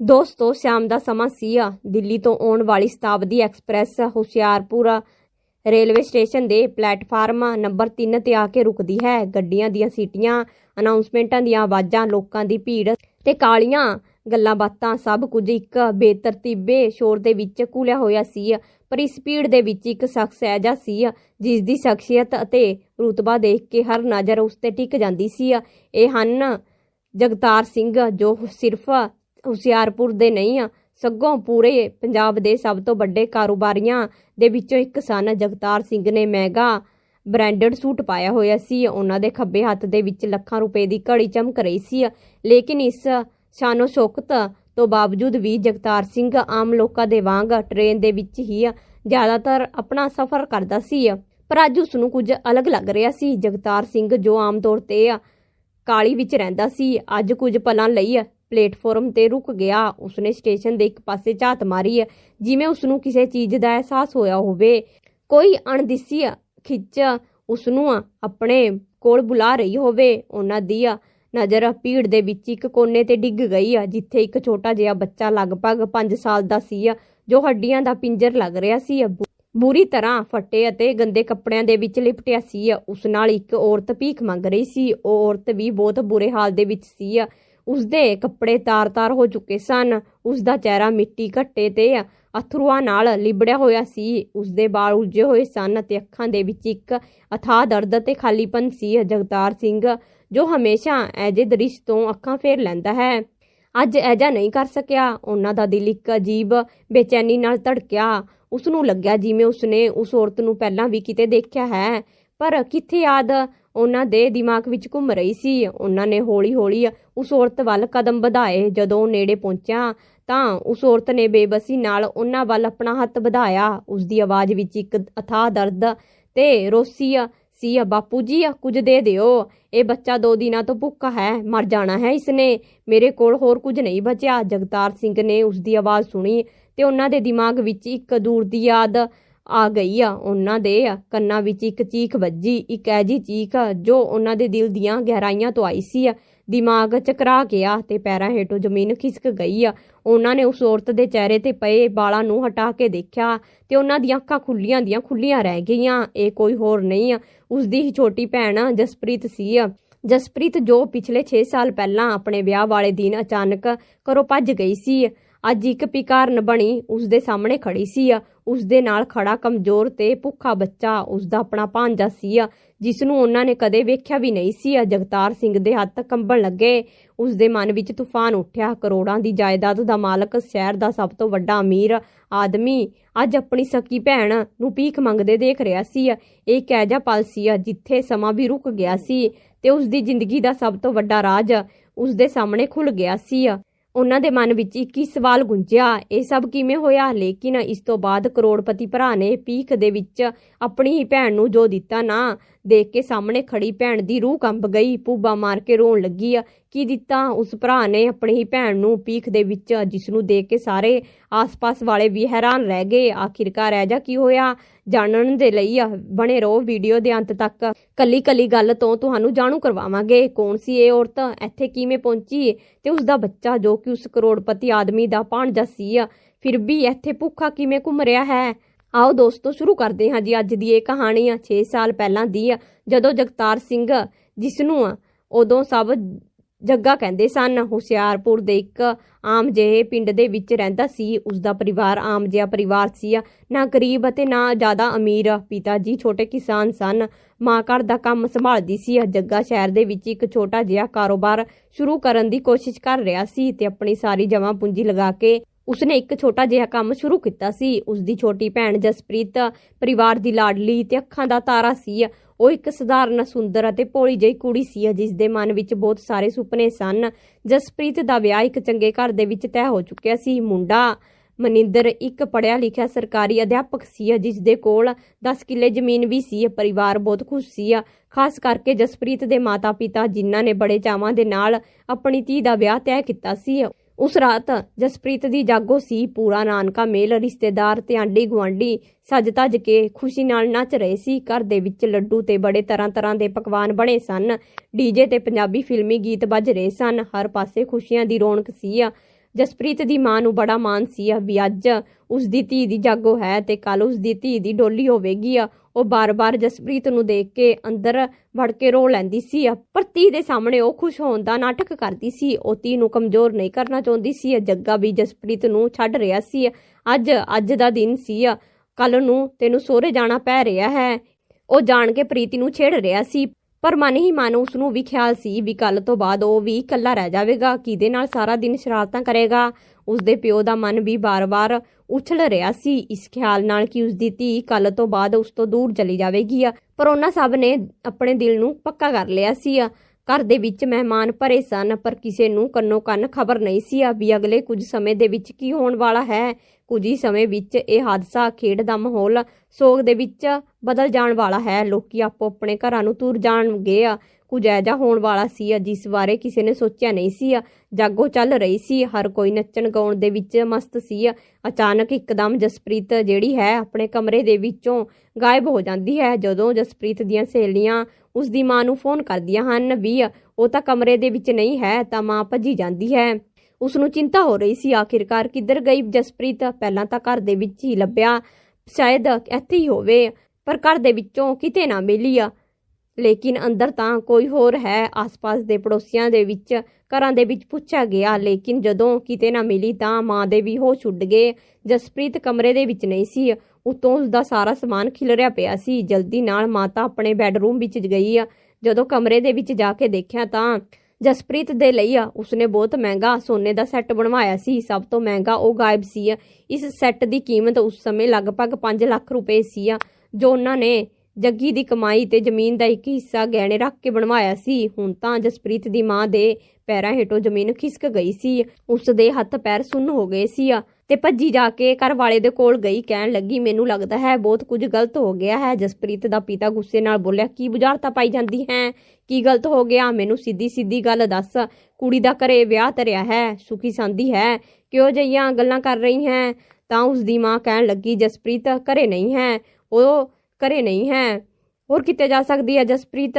ਦੋਸਤੋ, ਸ਼ਾਮ ਦਾ ਸਮਾਂ ਸੀ ਆ। ਦਿੱਲੀ ਤੋਂ ਆਉਣ ਵਾਲੀ Shatabdi express Hoshiarpur railway station ਦੇ ਪਲੇਟਫਾਰਮ ਨੰਬਰ 3 ਤੇ ਆ ਕੇ ਰੁਕਦੀ ਹੈ। ਗੱਡੀਆਂ ਦੀਆਂ ਸੀਟੀਆਂ, ਅਨਾਉਂਸਮੈਂਟਾਂ ਦੀਆਂ ਆਵਾਜ਼ਾਂ, ਲੋਕਾਂ ਦੀ ਭੀੜ ਤੇ ਕਾਲੀਆਂ ਗੱਲਾਂ ਬਾਤਾਂ, ਸਭ ਕੁਝ ਇੱਕ ਬੇਤਰਤੀਬੇ ਸ਼ੋਰ ਦੇ ਵਿੱਚ ਘੁਲਿਆ ਹੋਇਆ ਸੀ। ਪਰ ਇਸ ਭੀੜ ਦੇ ਵਿੱਚ ਇੱਕ ਸ਼ਖਸ ਐਜਾ ਸੀ, ਜਿਸ ਦੀ ਸ਼ਖਸੀਅਤ ਅਤੇ ਰੁਤਬਾ ਦੇਖ ਕੇ ਹਰ ਨਜ਼ਰ ਉਸ ਤੇ ਟਿਕ ਜਾਂਦੀ ਸੀ। ਇਹ ਹਨ ਜਗਤਾਰ ਸਿੰਘ, ਜੋ ਸਿਰਫ ਹੁਸ਼ਿਆਰਪੁਰ ਦੇ ਨਹੀਂ ਆ, ਸਗੋਂ ਪੂਰੇ ਪੰਜਾਬ ਦੇ ਸਭ ਤੋਂ ਵੱਡੇ ਕਾਰੋਬਾਰੀਆਂ ਦੇ ਵਿੱਚੋਂ ਇੱਕ ਸਨ, ਜਗਤਾਰ ਸਿੰਘ ਨੇ ਮਹਿੰਗਾ ਬ੍ਰਾਂਡਡ ਸੂਟ ਪਾਇਆ ਹੋਇਆ ਸੀ। ਉਹਨਾਂ ਦੇ ਖੱਬੇ ਹੱਥ ਦੇ ਵਿੱਚ ਲੱਖਾਂ ਰੁਪਏ ਦੀ ਘੜੀ ਚਮਕ ਰਹੀ ਸੀ। ਲੇਕਿਨ ਇਸ ਸ਼ਾਨੋ ਸ਼ੌਕਤ ਤੋਂ ਬਾਵਜੂਦ ਵੀ ਜਗਤਾਰ ਸਿੰਘ ਆਮ ਲੋਕਾਂ ਦੇ ਵਾਂਗ ਟ੍ਰੇਨ ਦੇ ਵਿੱਚ ਹੀ ਜ਼ਿਆਦਾਤਰ ਆਪਣਾ ਸਫ਼ਰ ਕਰਦਾ ਸੀ। ਪਰ ਅੱਜ ਉਸ ਨੂੰ ਕੁਝ ਅਲੱਗ ਲੱਗ ਰਿਹਾ ਸੀ। ਜਗਤਾਰ ਸਿੰਘ ਜੋ ਆਮ ਤੌਰ ਤੇ ਕਾਲੀ ਵਿੱਚ ਰਹਿੰਦਾ ਸੀ, ਅੱਜ ਕੁਝ ਪਲਾਂ ਲਈ ਪਲੇਟਫਾਰਮ ਤੇ ਰੁਕ ਗਿਆ। ਉਸਨੇ ਸਟੇਸ਼ਨ ਦੇ ਇੱਕ ਪਾਸੇ ਝਾਤ ਮਾਰੀ ਜਿਵੇਂ ਉਸ ਨੂੰ ਕਿਸੇ ਚੀਜ਼ ਦਾ ਅਹਿਸਾਸ ਹੋਇਆ ਹੋਵੇ। ਕੋਈ ਅਣਦਿਸੀ ਖਿੱਚ ਉਸ ਨੂੰ ਆਪਣੇ ਕੋਲ ਬੁਲਾ ਰਹੀ ਹੋਵੇ। ਉਹਨਾਂ ਦੀ ਨਜ਼ਰ ਭੀੜ ਦੇ ਵਿੱਚ ਇੱਕ ਕੋਨੇ ਤੇ ਡਿੱਗ ਗਈ ਆ ਜਿੱਥੇ ਇੱਕ ਛੋਟਾ ਜਿਹਾ ਬੱਚਾ ਲਗਭਗ 5 ਸਾਲ ਦਾ ਸੀ, ਜੋ ਹੱਡੀਆਂ ਦਾ ਪਿੰਜਰ ਲੱਗ ਰਿਹਾ ਸੀ। ਬੁਰੀ ਤਰ੍ਹਾਂ ਫੱਟੇ ਅਤੇ ਗੰਦੇ ਕੱਪੜਿਆਂ ਦੇ ਵਿੱਚ ਲਿਪਟਿਆ ਸੀ। ਉਸ ਨਾਲ ਇੱਕ ਔਰਤ ਭੀਖ ਮੰਗ ਰਹੀ ਸੀ। ਉਹ ਔਰਤ ਵੀ ਬਹੁਤ ਬੁਰੇ ਹਾਲ ਦੇ ਵਿੱਚ ਸੀ। ਉਸਦੇ ਕੱਪੜੇ ਤਾਰ-ਤਾਰ ਹੋ ਚੁੱਕੇ ਸਨ। ਉਸਦਾ ਚਿਹਰਾ ਮਿੱਟੀ ਘੱਟੇ ਤੇ ਅਥਰੂਆਂ ਨਾਲ ਲਿਬੜਿਆ ਹੋਇਆ ਸੀ। ਉਸਦੇ ਵਾਲ ਉਲਝੇ ਹੋਏ ਸਨ ਅਤੇ ਅੱਖਾਂ ਦੇ ਵਿੱਚ ਇੱਕ ਅਥਾਹ ਦਰਦ ਤੇ ਖਾਲੀਪਨ ਸੀ। ਜਗਤਾਰ ਸਿੰਘ, ਜੋ ਹਮੇਸ਼ਾ ਐਜੇ ਦ੍ਰਿਸ਼ ਤੋਂ ਅੱਖਾਂ ਫੇਰ ਲੈਂਦਾ ਹੈ, ਅੱਜ ਐਜਾ ਨਹੀਂ ਕਰ ਸਕਿਆ। ਉਹਨਾਂ ਦਾ ਦਿਲ ਇੱਕ ਅਜੀਬ ਬੇਚੈਨੀ ਨਾਲ ਧੜਕਿਆ। ਉਸ ਨੂੰ ਲੱਗਿਆ ਜਿਵੇਂ ਉਸਨੇ ਉਸ ਔਰਤ ਨੂੰ ਪਹਿਲਾਂ ਵੀ ਕਿਤੇ ਦੇਖਿਆ ਹੈ, ਪਰ ਕਿੱਥੇ ਯਾਦ ਉਹਨਾਂ ਦੇ ਦਿਮਾਗ ਵਿੱਚ ਘੁੰਮ ਰਹੀ ਸੀ। ਉਹਨਾਂ ਨੇ ਹੌਲੀ-ਹੌਲੀ ਉਸ ਔਰਤ ਵੱਲ ਕਦਮ ਵਧਾਏ। ਜਦੋਂ ਨੇੜੇ ਪਹੁੰਚਿਆ ਤਾਂ ਉਸ ਔਰਤ ਨੇ ਬੇਬਸੀ ਨਾਲ ਉਹਨਾਂ ਵੱਲ ਆਪਣਾ ਹੱਥ ਵਧਾਇਆ। ਉਸ ਦੀ ਆਵਾਜ਼ ਵਿੱਚ ਇੱਕ ਅਥਾਹ ਦਰਦ ਤੇ ਰੋਸੀ ਸੀ, ਬਾਪੂ ਜੀ, ਕੁਝ ਦੇ ਦਿਓ। ਇਹ ਬੱਚਾ ਦੋ ਦਿਨਾਂ ਤੋਂ ਭੁੱਖਾ ਹੈ, ਮਰ ਜਾਣਾ ਹੈ ਇਸਨੇ। ਮੇਰੇ ਕੋਲ ਹੋਰ ਕੁਝ ਨਹੀਂ ਬਚਿਆ। ਜਗਤਾਰ ਸਿੰਘ ਨੇ ਉਸ ਦੀ ਆਵਾਜ਼ ਸੁਣੀ ਤੇ ਉਹਨਾਂ ਦੇ ਦਿਮਾਗ ਵਿੱਚ ਇੱਕ ਦੂਰ ਦੀ ਯਾਦ ਆ ਗਈ ਆ, ਉਹਨਾਂ ਦੇ ਕੰਨਾਂ ਵਿੱਚ ਇੱਕ ਚੀਖ ਵੱਜੀ, ਇੱਕ ਐਜੀ ਚੀਖ ਜੋ ਉਹਨਾਂ ਦੇ ਦਿਲ ਦੀਆਂ ਗਹਿਰਾਈਆਂ ਤੋਂ ਆਈ ਸੀ ਦਿਮਾਗ ਚਕਰਾ ਗਿਆ ਤੇ ਪੈਰਾਂ ਹੇਠੋਂ ਜ਼ਮੀਨ ਖਿਸਕ ਗਈ ਆ। ਉਹਨਾਂ ਨੇ ਉਸ ਔਰਤ ਦੇ ਚਿਹਰੇ ਤੇ ਪਏ ਵਾਲਾਂ ਨੂੰ ਹਟਾ ਕੇ ਦੇਖਿਆ ਤੇ ਉਹਨਾਂ ਦੀਆਂ ਅੱਖਾਂ ਖੁੱਲੀਆਂ ਦੀਆਂ ਖੁੱਲੀਆਂ ਰਹਿ ਗਈਆਂ। ਇਹ ਕੋਈ ਹੋਰ ਨਹੀਂ ਆ। ਉਸ ਦੀ ਹੀ ਛੋਟੀ ਭੈਣ ਜਸਪ੍ਰੀਤ ਸੀ ਜਸਪ੍ਰੀਤ ਜੋ ਪਿਛਲੇ 6 ਸਾਲ ਪਹਿਲਾਂ ਆਪਣੇ ਵਿਆਹ ਵਾਲੇ ਦਿਨ ਅਚਾਨਕ ਘਰੋਂ ਭੱਜ ਗਈ ਸੀ। ਅੱਜ ਇੱਕ ਪਿਕਾਰਨ ਬਣੀ ਉਸ ਦੇ ਸਾਹਮਣੇ ਖੜੀ ਸੀ ਉਸ ਦੇ ਨਾਲ ਖੜਾ ਕਮਜ਼ੋਰ ਤੇ ਭੁੱਖਾ ਬੱਚਾ ਉਸ ਦਾ ਆਪਣਾ ਭਾਂਜਾ ਸੀ ਜਿਸ ਨੂੰ ਉਹਨਾਂ ਨੇ ਕਦੇ ਵੇਖਿਆ ਵੀ ਨਹੀਂ ਸੀ ਜਗਤਾਰ ਸਿੰਘ ਦੇ ਹੱਥ ਕੰਬਣ ਲੱਗੇ। ਉਸ ਦੇ ਮਨ ਵਿੱਚ ਤੂਫਾਨ ਉੱਠਿਆ। ਕਰੋੜਾਂ ਦੀ ਜਾਇਦਾਦ ਦਾ ਮਾਲਕ ਸ਼ਹਿਰ ਦਾ ਸਭ ਤੋਂ ਵੱਡਾ ਅਮੀਰ ਆਦਮੀ ਅੱਜ ਆਪਣੀ ਸਕੀ ਭੈਣ ਨੂੰ ਭੀਖ ਮੰਗਦੇ ਦੇਖ ਰਿਹਾ ਸੀ ਇਹ ਕਹਿਜਾ ਪਲ ਸੀ ਜਿੱਥੇ ਸਮਾਂ ਵੀ ਰੁਕ ਗਿਆ ਸੀ ਤੇ ਉਸ ਦੀ ਜ਼ਿੰਦਗੀ ਦਾ ਸਭ ਤੋਂ ਵੱਡਾ ਰਾਜ ਉਸ ਦੇ ਸਾਹਮਣੇ ਖੁੱਲ ਗਿਆ ਸੀ ਉਹਨਾਂ ਦੇ ਮਨ ਵਿੱਚ ਇੱਕ ਹੀ ਸਵਾਲ ਗੁੰਝਿਆ, ਇਹ ਸਭ ਕਿਵੇਂ ਹੋਇਆ? ਲੇਕਿਨ ਇਸ ਤੋਂ ਬਾਅਦ ਕਰੋੜਪਤੀ ਭਰਾ ਨੇ ਪੀਕ ਦੇ ਵਿੱਚ ਆਪਣੀ ਹੀ ਭੈਣ ਨੂੰ ਜੋ ਦਿੱਤਾ ਨਾ, ਦੇਖ ਕੇ ਸਾਹਮਣੇ ਖੜੀ ਭੈਣ ਦੀ ਰੂਹ ਕੰਬ ਗਈ ਪੂਬਾ ਮਾਰ ਕੇ ਰੋਣ ਲੱਗੀ ਆ, ਕੀ ਦਿੱਤਾ ਉਸ ਭਰਾ ਨੇ ਆਪਣੀ ਹੀ ਭੈਣ ਨੂੰ ਪੀਕ ਦੇ ਵਿੱਚ ਜਿਸ ਨੂੰ ਦੇਖ ਕੇ ਸਾਰੇ ਆਸ-ਪਾਸ ਵਾਲੇ ਵੀ ਹੈਰਾਨ ਰਹਿ ਗਏ, ਆਖਿਰਕਾਰ ਰਹਿ ਜਾ ਕੀ ਹੋਇਆ? ਜਾਣਨ ਦੇ ਲਈ ਬਣੇ ਰਹੋ ਵੀਡੀਓ ਦੇ ਅੰਤ ਤੱਕ। ਕੱਲੀ ਕੱਲੀ ਗੱਲ ਤੋਂ ਤੁਹਾਨੂੰ ਜਾਣੂ ਕਰਵਾਵਾਂਗੇ, ਕੌਣ ਸੀ ਇਹ ਔਰਤ, ਇੱਥੇ ਕਿਵੇਂ ਪਹੁੰਚੀ ਤੇ ਉਸ ਦਾ ਬੱਚਾ ਜੋ ਕਿ ਉਸ ਕਰੋੜਪਤੀ ਆਦਮੀ ਦਾ ਭਾਣਜਾ ਸੀ ਫਿਰ ਵੀ ਇੱਥੇ ਭੁੱਖਾ ਕਿਵੇਂ ਘੁੰਮ ਰਿਹਾ ਹੈ? ਆਓ ਦੋਸਤੋ, ਸ਼ੁਰੂ ਕਰਦੇ ਹਾਂ ਜੀ ਅੱਜ ਦੀ ਇਹ ਕਹਾਣੀ ਆ 6 ਸਾਲ ਪਹਿਲਾਂ ਦੀ ਆ। ਜਦੋਂ ਜਗਤਾਰ ਸਿੰਘ ਜਿਸ ਨੂੰ ਉਦੋਂ ਸਭ ਜੱਗਾ ਕਹਿੰਦੇ ਸਨ, ਹੁਸ਼ਿਆਰਪੁਰ ਦੇ ਇੱਕ ਆਮ ਜਿਹੇ ਪਿੰਡ ਦੇ ਵਿੱਚ ਰਹਿੰਦਾ ਸੀ। ਉਸ ਦਾ ਪਰਿਵਾਰ ਆਮ ਜਿਹਾ ਪਰਿਵਾਰ ਸੀ ਨਾ ਗਰੀਬ ਅਤੇ ਨਾ ਜ਼ਿਆਦਾ ਅਮੀਰ ਪਿਤਾ ਜੀ ਛੋਟੇ ਕਿਸਾਨ ਸਨ। ਮਾਂ ਘਰ ਦਾ ਕੰਮ ਸੰਭਾਲਦੀ ਸੀ। ਜੱਗਾ ਸ਼ਹਿਰ ਦੇ ਵਿੱਚ ਇੱਕ ਛੋਟਾ ਜਿਹਾ ਕਾਰੋਬਾਰ ਸ਼ੁਰੂ ਕਰਨ ਦੀ ਕੋਸ਼ਿਸ਼ ਕਰ ਰਿਹਾ ਸੀ ਤੇ ਆਪਣੀ ਸਾਰੀ ਜਮ੍ਹਾਂ ਪੂੰਜੀ ਲਗਾ ਕੇ ਉਸਨੇ ਇੱਕ ਛੋਟਾ ਜਿਹਾ ਕੰਮ ਸ਼ੁਰੂ ਕੀਤਾ ਸੀ। ਉਸਦੀ ਛੋਟੀ ਭੈਣ ਜਸਪ੍ਰੀਤ ਪਰਿਵਾਰ ਦੀ ਲਾਡਲੀ ਤੇ ਅੱਖਾਂ ਦਾ ਤਾਰਾ ਸੀ। ਉਹ ਇੱਕ ਸਧਾਰਨ, ਸੁੰਦਰ ਅਤੇ ਭੋਲੀ ਜਿਹੀ ਕੁੜੀ ਸੀ, ਜਿਸ ਦੇ ਮਨ ਵਿੱਚ ਬਹੁਤ ਸਾਰੇ ਸੁਪਨੇ ਸਨ। ਜਸਪ੍ਰੀਤ ਦਾ ਵਿਆਹ ਇੱਕ ਚੰਗੇ ਘਰ ਦੇ ਵਿੱਚ ਤੈਅ ਹੋ ਚੁੱਕਿਆ ਸੀ। ਮੁੰਡਾ ਮਨਿੰਦਰ ਇੱਕ ਪੜਿਆ ਲਿਖਿਆ ਸਰਕਾਰੀ ਅਧਿਆਪਕ ਸੀ, ਜਿਸ ਦੇ ਕੋਲ 10 ਕਿੱਲੇ ਜ਼ਮੀਨ ਵੀ ਸੀ। ਪਰਿਵਾਰ ਬਹੁਤ ਖੁਸ਼ ਸੀ। ਖਾਸ ਕਰਕੇ ਜਸਪ੍ਰੀਤ ਦੇ ਮਾਤਾ-ਪਿਤਾ, ਜਿਨ੍ਹਾਂ ਨੇ ਬੜੇ ਚਾਵਾਂ ਦੇ ਨਾਲ ਆਪਣੀ ਧੀ ਦਾ ਵਿਆਹ ਤੈਅ ਕੀਤਾ ਸੀ। ਉਸ ਰਾਤ ਜਸਪ੍ਰੀਤ ਦੀ ਜਾਗੋ ਸੀ ਪੂਰਾ। ਨਾਨਕਾ ਮੇਲ, ਰਿਸ਼ਤੇਦਾਰ ਤੇ ਆਂਡੀ ਗਵਾਂਡੀ ਸੱਜ ਤੱਜ ਕੇ ਖੁਸ਼ੀ ਨਾਲ ਨੱਚ ਰਹੇ ਸੀ। ਘਰ ਦੇ ਵਿੱਚ ਲੱਡੂ ਤੇ ਬੜੇ ਤਰ੍ਹਾਂ ਤਰ੍ਹਾਂ ਦੇ ਪਕਵਾਨ ਬਣੇ ਸਨ। ਡੀਜੇ ਤੇ ਪੰਜਾਬੀ ਫਿਲਮੀ ਗੀਤ ਵੱਜ ਰਹੇ ਸਨ। ਹਰ ਪਾਸੇ ਖੁਸ਼ੀਆਂ ਦੀ ਰੌਣਕ ਸੀ। ਜਸਪ੍ਰੀਤ ਦੀ ਮਾਂ ਨੂੰ ਬੜਾ ਮਾਣ ਸੀ ਵੀ ਅੱਜ ਉਸ ਦੀ ਧੀ ਦੀ ਜਾਗੋ ਹੈ ਤੇ ਕੱਲ ਉਸ ਦੀ ਧੀ ਦੀ ਡੋਲੀ ਹੋਵੇਗੀ ਆ। ਉਹ ਬਾਰ-ਬਾਰ ਜਸਪ੍ਰੀਤ ਨੂੰ ਦੇਖ ਕੇ ਅੰਦਰ ਵੜ ਕੇ ਰੋ ਲੈਂਦੀ ਸੀ ਪਰ ਧੀ ਦੇ ਸਾਹਮਣੇ ਉਹ ਖੁਸ਼ ਹੋਣ ਦਾ ਨਾਟਕ ਕਰਦੀ ਸੀ। ਉਹ ਧੀ ਨੂੰ ਕਮਜ਼ੋਰ ਨਹੀਂ ਕਰਨਾ ਚਾਹੁੰਦੀ ਸੀ ਜੱਗਾ ਵੀ ਜਸਪ੍ਰੀਤ ਨੂੰ ਛੱਡ ਰਿਹਾ ਸੀ। ਅੱਜ ਅੱਜ ਦਾ ਦਿਨ ਸੀ ਕੱਲ ਨੂੰ ਤੈਨੂੰ ਸੋਹਰੇ ਜਾਣਾ ਪੈ ਰਿਹਾ ਹੈ। ਉਹ ਜਾਣ ਕੇ ਪ੍ਰੀਤੀ ਨੂੰ ਛੇੜ ਰਿਹਾ ਸੀ। ਪਰ ਮਨ ਹੀ ਮਨ ਉਸ ਨੂੰ ਵੀ ਖਿਆਲ ਸੀ ਵੀ ਕੱਲ ਤੋਂ ਬਾਅਦ ਉਹ ਵੀ ਇਕੱਲਾ ਰਹਿ ਜਾਵੇਗਾ, ਕਿਹਦੇ ਨਾਲ ਸਾਰਾ ਦਿਨ ਸ਼ਰਾਰਤਾਂ ਕਰੇਗਾ। ਉਸ ਦੇ ਪਿਓ ਦਾ ਮਨ ਵੀ ਬਾਰ-ਬਾਰ ਉਛਲ ਰਿਹਾ ਸੀ, ਇਸ ਖਿਆਲ ਨਾਲ ਕਿ ਉਸ ਦੀ ਧੀ ਕੱਲ ਤੋਂ ਬਾਅਦ ਉਸ ਤੋਂ ਦੂਰ ਚਲੀ ਜਾਵੇਗੀ। ਪਰ ਉਹਨਾਂ ਸਭ ਨੇ ਆਪਣੇ ਦਿਲ ਨੂੰ ਪੱਕਾ ਕਰ ਲਿਆ ਸੀ। ਘਰ ਦੇ ਵਿੱਚ ਮਹਿਮਾਨ ਭਰੇ ਸਨ, ਪਰ ਕਿਸੇ ਨੂੰ ਕੰਨੋ ਕੰਨ ਖਬਰ ਨਹੀਂ ਸੀ ਵੀ ਅਗਲੇ ਕੁਝ ਸਮੇਂ ਦੇ ਵਿੱਚ ਕੀ ਹੋਣ ਵਾਲਾ ਹੈ। ਕੁਝ ਹੀ ਸਮੇਂ ਵਿੱਚ ਇਹ ਹਾਦਸਾ ਖੇਡ ਦਾ ਮਾਹੌਲ ਸੋਗ ਦੇ ਵਿੱਚ ਬਦਲ ਜਾਣ ਵਾਲਾ ਹੈ। ਲੋਕੀ ਆਪੋ ਆਪਣੇ ਘਰਾਂ ਨੂੰ ਤੁਰ ਜਾਣਗੇ। ਕੁਝ ਐਜਾ ਹੋਣ ਵਾਲਾ ਸੀ, ਜਿਸ ਬਾਰੇ ਕਿਸੇ ਨੇ ਸੋਚਿਆ ਨਹੀਂ ਸੀ। ਜਾਗੋ ਚੱਲ ਰਹੀ ਸੀ। ਹਰ ਕੋਈ ਨੱਚਣ ਗਾਉਣ ਦੇ ਵਿੱਚ ਮਸਤ ਸੀ। ਅਚਾਨਕ ਇੱਕਦਮ ਜਸਪ੍ਰੀਤ ਜਿਹੜੀ ਹੈ, ਆਪਣੇ ਕਮਰੇ ਦੇ ਵਿੱਚੋਂ ਗਾਇਬ ਹੋ ਜਾਂਦੀ ਹੈ। ਜਦੋਂ ਜਸਪ੍ਰੀਤ ਦੀਆਂ ਸਹੇਲੀਆਂ ਉਸ ਦੀ ਮਾਂ ਨੂੰ ਫੋਨ ਕਰਦੀਆਂ ਹਨ ਵੀ, ਉਹ ਤਾਂ ਕਮਰੇ ਦੇ ਵਿੱਚ ਨਹੀਂ ਹੈ, ਤਾਂ ਮਾਂ ਭੱਜੀ ਜਾਂਦੀ ਹੈ। ਉਸ ਨੂੰ ਚਿੰਤਾ ਹੋ ਰਹੀ ਸੀ। ਆਖਿਰਕਾਰ ਕਿੱਧਰ ਗਈ? ਜਸਪ੍ਰੀਤ ਪਹਿਲਾਂ ਤਾਂ ਘਰ ਦੇ ਵਿੱਚ ਹੀ ਲੱਭਿਆ। ਸ਼ਾਇਦ ਇੱਥੇ ਹੀ ਹੋਵੇ, ਪਰ ਘਰ ਦੇ ਵਿੱਚੋਂ ਕਿਤੇ ਨਾ ਮਿਲੀ ਆ। ਲੇਕਿਨ ਅੰਦਰ ਤਾਂ ਕੋਈ ਹੋਰ ਹੈ। ਆਸ-ਪਾਸ ਦੇ ਪੜੋਸੀਆਂ ਦੇ ਵਿੱਚ, ਘਰਾਂ ਦੇ ਵਿੱਚ ਪੁੱਛਿਆ ਗਿਆ। ਲੇਕਿਨ ਜਦੋਂ ਕਿਤੇ ਨਾ ਮਿਲੀ ਤਾਂ ਮਾਂ ਦੇ ਵੀ ਹੋਸ਼ ਛੁੱਟ ਗਏ। ਜਸਪ੍ਰੀਤ ਕਮਰੇ ਦੇ ਵਿੱਚ ਨਹੀਂ ਸੀ। ਉਤੋਂ ਉਸ ਦਾ ਸਾਰਾ ਸਮਾਨ ਖਿਲਰਿਆ ਪਿਆ ਸੀ। ਜਲਦੀ ਨਾਲ ਮਾਤਾ ਆਪਣੇ ਬੈੱਡਰੂਮ ਵਿੱਚ ਗਈ ਆ। ਜਦੋਂ ਕਮਰੇ ਦੇ ਵਿੱਚ ਜਾ ਕੇ ਦੇਖਿਆ ਤਾਂ ਜਸਪ੍ਰੀਤ ਦੇ ਲਈ ਆ, ਉਸਨੇ ਬਹੁਤ ਮਹਿੰਗਾ ਸੋਨੇ ਦਾ ਸੈੱਟ ਬਣਵਾਇਆ ਸੀ। ਸਭ ਤੋਂ ਮਹਿੰਗਾ ਉਹ ਗਾਇਬ ਸੀ ਇਸ ਸੈੱਟ ਦੀ ਕੀਮਤ ਉਸ ਸਮੇਂ ਲਗਭਗ 5 ਲੱਖ ਰੁਪਏ ਸੀ ਜੋ ਉਹਨਾਂ ਨੇ ਜੱਗੀ ਦੀ ਕਮਾਈ ਤੇ ਜ਼ਮੀਨ ਦਾ ਇੱਕ ਹਿੱਸਾ ਗਹਿਣੇ ਰੱਖ ਕੇ ਬਣਵਾਇਆ ਸੀ। ਹੁਣ ਤਾਂ ਜਸਪ੍ਰੀਤ ਦੀ ਮਾਂ ਦੇ ਪੈਰਾਂ ਹੇਠੋਂ ਜ਼ਮੀਨ ਖਿਸਕ ਗਈ ਸੀ। ਉਸ ਦੇ ਹੱਥ ਪੈਰ ਸੁੰਨ ਹੋ ਗਏ ਸੀ ਤੇ ਭੱਜੀ ਜਾ ਕੇ ਘਰ ਵਾਲੇ ਦੇ ਕੋਲ ਗਈ, ਕਹਿਣ ਲੱਗੀ, ਮੈਨੂੰ ਲੱਗਦਾ ਹੈ ਬਹੁਤ ਕੁਝ ਗਲਤ ਹੋ ਗਿਆ ਹੈ। ਜਸਪ੍ਰੀਤ ਦਾ ਪਿਤਾ ਗੁੱਸੇ ਨਾਲ ਬੋਲਿਆ, ਕੀ ਬੁਝਾਰਤਾ ਪਾਈ ਜਾਂਦੀ ਹੈ? ਕੀ ਗਲਤ ਹੋ ਗਿਆ? ਮੈਨੂੰ ਸਿੱਧੀ ਸਿੱਧੀ ਗੱਲ ਦੱਸ। ਕੁੜੀ ਦਾ ਘਰੇ ਵਿਆਹ ਧਰਿਆ ਹੈ, ਸੁਖੀ ਸੰਦੀ ਹੈ। ਕਿਉਂ ਜਈਆਂ ਗੱਲਾਂ ਕਰ ਰਹੀ ਹੈ? ਤਾਂ ਉਸ ਦੀ ਮਾਂ ਕਹਿਣ ਲੱਗੀ, ਜਸਪ੍ਰੀਤ, ਘਰੇ ਨਹੀਂ ਹੈ। ਉਹ ਘਰੇ ਨਹੀਂ ਹੈ। ਹੋਰ ਕਿਤੇ ਜਾ ਸਕਦੀ ਹੈ ਜਸਪ੍ਰੀਤ?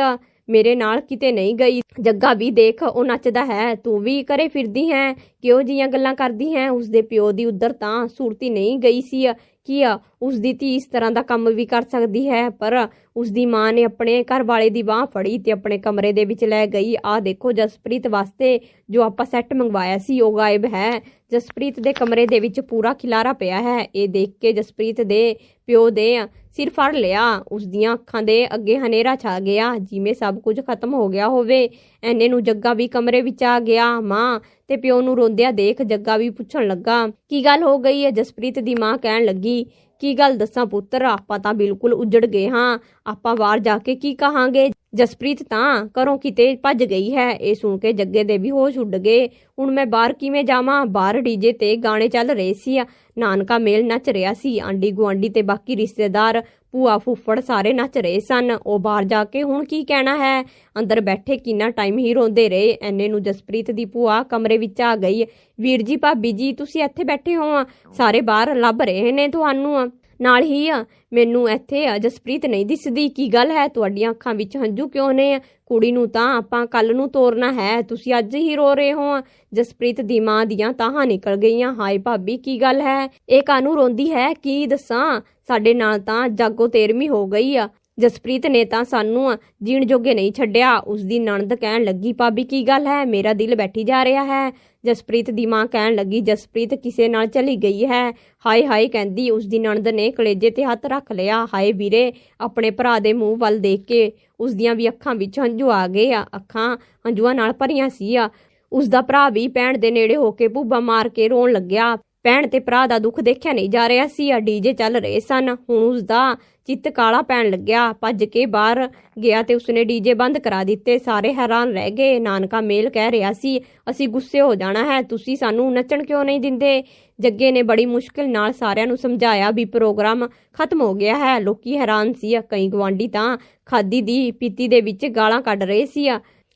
ਮੇਰੇ ਨਾਲ ਕਿਤੇ ਨਹੀਂ ਗਈ। ਜੱਗਾ ਵੀ ਦੇਖ, ਉਹ ਨੱਚਦਾ ਹੈ, ਤੂੰ ਵੀ ਘਰੇ ਫਿਰਦੀ ਹੈ? ਕਿਉਂ ਜੀਆਂ ਗੱਲਾਂ ਕਰਦੀ ਹੈ? ਉਸ ਦੇ ਪਿਓ ਦੀ ਉਧਰ ਤਾਂ ਸੂਰਤੀ ਨਹੀਂ ਗਈ ਸੀ। ਕੀ ਆ ਉਸ ਦੀ ਧੀ ਇਸ ਤਰ੍ਹਾਂ ਦਾ ਕੰਮ ਵੀ ਕਰ ਸਕਦੀ ਹੈ? ਪਰ ਉਸ ਦੀ ਮਾਂ ਨੇ ਆਪਣੇ ਘਰ ਵਾਲੇ ਦੀ ਬਾਹ ਫੜੀ ਤੇ ਆਪਣੇ ਕਮਰੇ ਦੇ ਵਿੱਚ ਲੈ ਗਈ। ਆ ਦੇਖੋ ਜਸਪ੍ਰੀਤ ਵਾਸਤੇ ਜੋ ਆਪਾਂ ਸੈੱਟ ਮੰਗਵਾਇਆ ਸੀ, ਉਹ ਗਾਇਬ ਹੈ। ਜਸਪ੍ਰੀਤ ਦੇ ਕਮਰੇ ਦੇ ਵਿੱਚ ਪੂਰਾ ਖਿਲਾਰਾ ਪਿਆ ਹੈ। ਇਹ ਦੇਖ ਕੇ ਜਸਪ੍ਰੀਤ ਦੇ ਪਿਓ ਦੇ ਸਿਰ ਫੜ ਲਿਆ। ਉਸ ਦੀਆਂ ਅੱਖਾਂ ਦੇ ਅੱਗੇ ਹਨੇਰਾ ਛਾ ਗਿਆ। ਜਿਵੇਂ ਸਭ ਕੁਝ ਖਤਮ ਹੋ ਗਿਆ ਹੋਵੇ, ਐਨੇ ਨੂੰ ਜੱਗਾ ਵੀ ਕਮਰੇ ਵਿੱਚ ਆ ਗਿਆ। ਮਾਂ ਤੇ ਪਿਓ ਨੂੰ ਰੋਂਦਿਆਂ ਦੇਖ ਜੱਗਾ ਵੀ ਪੁੱਛਣ ਲੱਗਾ, ਕੀ ਗੱਲ ਹੋ ਗਈ ਹੈ? ਜਸਪ੍ਰੀਤ ਦੀ ਮਾਂ ਕਹਿਣ ਲੱਗੀ ਕੀ ਗੱਲ ਦੱਸਾਂ ਪੁੱਤਰ? ਆਪਾਂ ਤਾਂ ਬਿਲਕੁਲ ਉਜੜ ਗਏ ਹਾਂ। ਆਪਾਂ ਬਾਹਰ ਜਾ ਕੇ ਕੀ ਕਹਾਂਗੇ? ਜਸਪ੍ਰੀਤ ਤਾਂ ਘਰੋਂ ਕਿਤੇ ਭੱਜ ਗਈ ਹੈ। ਇਹ ਸੁਣ ਕੇ ਜੱਗੇ ਦੇ ਵੀ ਹੋਸ਼ ਉੱਡ ਗਏ। ਹੁਣ ਮੈਂ ਬਾਹਰ ਕਿਵੇਂ ਜਾਵਾਂ? ਬਾਹਰ ਡੀਜੇ ਤੇ ਗਾਣੇ ਚੱਲ ਰਹੇ ਸੀ ਨਾਨਕਾ ਮੇਲ ਨੱਚ ਰਿਹਾ ਸੀ। ਆਂਡੀ ਗੁਆਂਡੀ ਤੇ ਬਾਕੀ ਰਿਸ਼ਤੇਦਾਰ ਭੂਆ ਫੁੱਫੜ ਸਾਰੇ ਨੱਚ ਰਹੇ ਸਨ। ਉਹ ਬਾਹਰ ਜਾ ਕੇ ਹੁਣ ਕੀ ਕਹਿਣਾ ਹੈ? ਅੰਦਰ ਬੈਠੇ ਕਿੰਨਾ ਟਾਈਮ ਹੀ ਰੋਂਦੇ ਰਹੇ। ਐਨੇ ਨੂੰ ਜਸਪ੍ਰੀਤ ਦੀ ਭੂਆ ਕਮਰੇ ਵਿੱਚ ਆ ਗਈ। ਵੀਰ ਜੀ, ਭਾਬੀ ਜੀ, ਤੁਸੀਂ ਇੱਥੇ ਬੈਠੇ ਹੋ। ਸਾਰੇ ਬਾਹਰ ਲੱਭ ਰਹੇ ਨੇ ਤੁਹਾਨੂੰ। ਨਾਲ ਹੀ ਮੈਨੂੰ ਇੱਥੇ ਜਸਪ੍ਰੀਤ ਨਹੀਂ ਦਿਸਦੀ। ਕੀ ਗੱਲ ਹੈ? ਤੁਹਾਡੀਆਂ ਅੱਖਾਂ ਵਿੱਚ ਹੰਝੂ ਕਿਉਂ ਨੇ? ਕੁੜੀ ਨੂੰ ਤਾਂ ਆਪਾਂ ਕੱਲ ਨੂੰ ਤੋਰਨਾ ਹੈ। ਤੁਸੀਂ ਅੱਜ ਹੀ ਰੋ ਰਹੇ ਹੋ। ਜਸਪ੍ਰੀਤ ਦੀ ਮਾਂ ਦੀਆਂ ਤਾਹਾਂ ਨਿਕਲ ਗਈਆਂ। ਹਾਏ ਭਾਬੀ, ਕੀ ਗੱਲ ਹੈ? ਇਹ ਕਾਨੂੰ ਰੋਂਦੀ ਹੈ? ਕੀ ਦੱਸਾਂ? ਸਾਡੇ ਨਾਲ ਤਾਂ ਜਾਗੋ ਤੇਰਵੀਂ ਹੋ ਗਈ ਆ। ਜਸਪ੍ਰੀਤ ਨੇ ਤਾਂ ਸਾਨੂੰ ਜੀਣ ਜੋਗੇ ਨਹੀਂ ਛੱਡਿਆ। ਉਸ ਦੀ ਨਣਦ ਕਹਿਣ ਲੱਗੀ, ਭਾਬੀ, ਕੀ ਗੱਲ ਹੈ? ਮੇਰਾ ਦਿਲ ਬੈਠੀ ਜਾ ਰਿਹਾ ਹੈ। ਜਸਪ੍ਰੀਤ ਦੀ ਮਾਂ ਕਹਿਣ ਲੱਗੀ, ਜਸਪ੍ਰੀਤ ਕਿਸੇ ਨਾਲ ਚਲੀ ਗਈ ਹੈ। ਹਾਏ ਹਾਏ ਕਹਿੰਦੀ ਉਸ ਦੀ ਨਣਦ ਨੇ ਕਲੇਜੇ ਤੇ ਹੱਥ ਰੱਖ ਲਿਆ। ਹਾਏ ਵੀਰੇ, ਆਪਣੇ ਭਰਾ ਦੇ ਮੂੰਹ ਵੱਲ ਦੇਖ ਕੇ ਉਸ ਦੀਆਂ ਵੀ ਅੱਖਾਂ ਵਿੱਚ ਹੰਝੂ ਆ ਗਏ ਆ। ਅੱਖਾਂ ਹੰਝੂਆਂ ਨਾਲ ਭਰੀਆਂ ਸੀ ਆ। ਉਸ ਦਾ ਭਰਾ ਵੀ ਭੈਣ ਦੇ ਨੇੜੇ ਹੋ ਕੇ ਭੁੱਬਾ ਮਾਰ ਕੇ ਰੋਣ ਲੱਗਿਆ। ਭੈਣ ਤੇ ਭਰਾ ਦਾ ਦੁੱਖ ਦੇਖਿਆ ਨਹੀਂ ਜਾ ਰਿਹਾ ਸੀ ਆ ਡੀਜੇ ਚੱਲ ਰਹੇ ਸਨ। ਹੁਣ ਉਸ ਦਾ ਚਿੱਤ ਕਾਲਾ ਪੈਣ ਲੱਗਿਆ। ਭੱਜ ਕੇ ਬਾਹਰ ਗਿਆ ਤੇ ਉਸਨੇ ਡੀਜੇ ਬੰਦ ਕਰਾ ਦਿੱਤੇ। ਸਾਰੇ ਹੈਰਾਨ ਰਹਿ ਗਏ। ਨਾਨਕਾ ਮੇਲ ਕਹਿ ਰਿਹਾ ਸੀ, ਅਸੀਂ ਗੁੱਸੇ ਹੋ ਜਾਣਾ ਹੈ। ਤੁਸੀਂ ਸਾਨੂੰ ਨੱਚਣ ਕਿਉਂ ਨਹੀਂ ਦਿੰਦੇ? ਜੱਗੇ ਨੇ ਬੜੀ ਮੁਸ਼ਕਿਲ ਨਾਲ ਸਾਰਿਆਂ ਨੂੰ ਸਮਝਾਇਆ ਵੀ ਪ੍ਰੋਗਰਾਮ ਖਤਮ ਹੋ ਗਿਆ ਹੈ। ਲੋਕੀ ਹੈਰਾਨ ਸੀ। ਕਈ ਗਵਾਂਡੀ ਤਾਂ ਖਾਦੀ ਦੀ ਪੀਤੀ ਦੇ ਵਿੱਚ ਗਾਲਾਂ ਕੱਢ ਰਹੇ ਸੀ।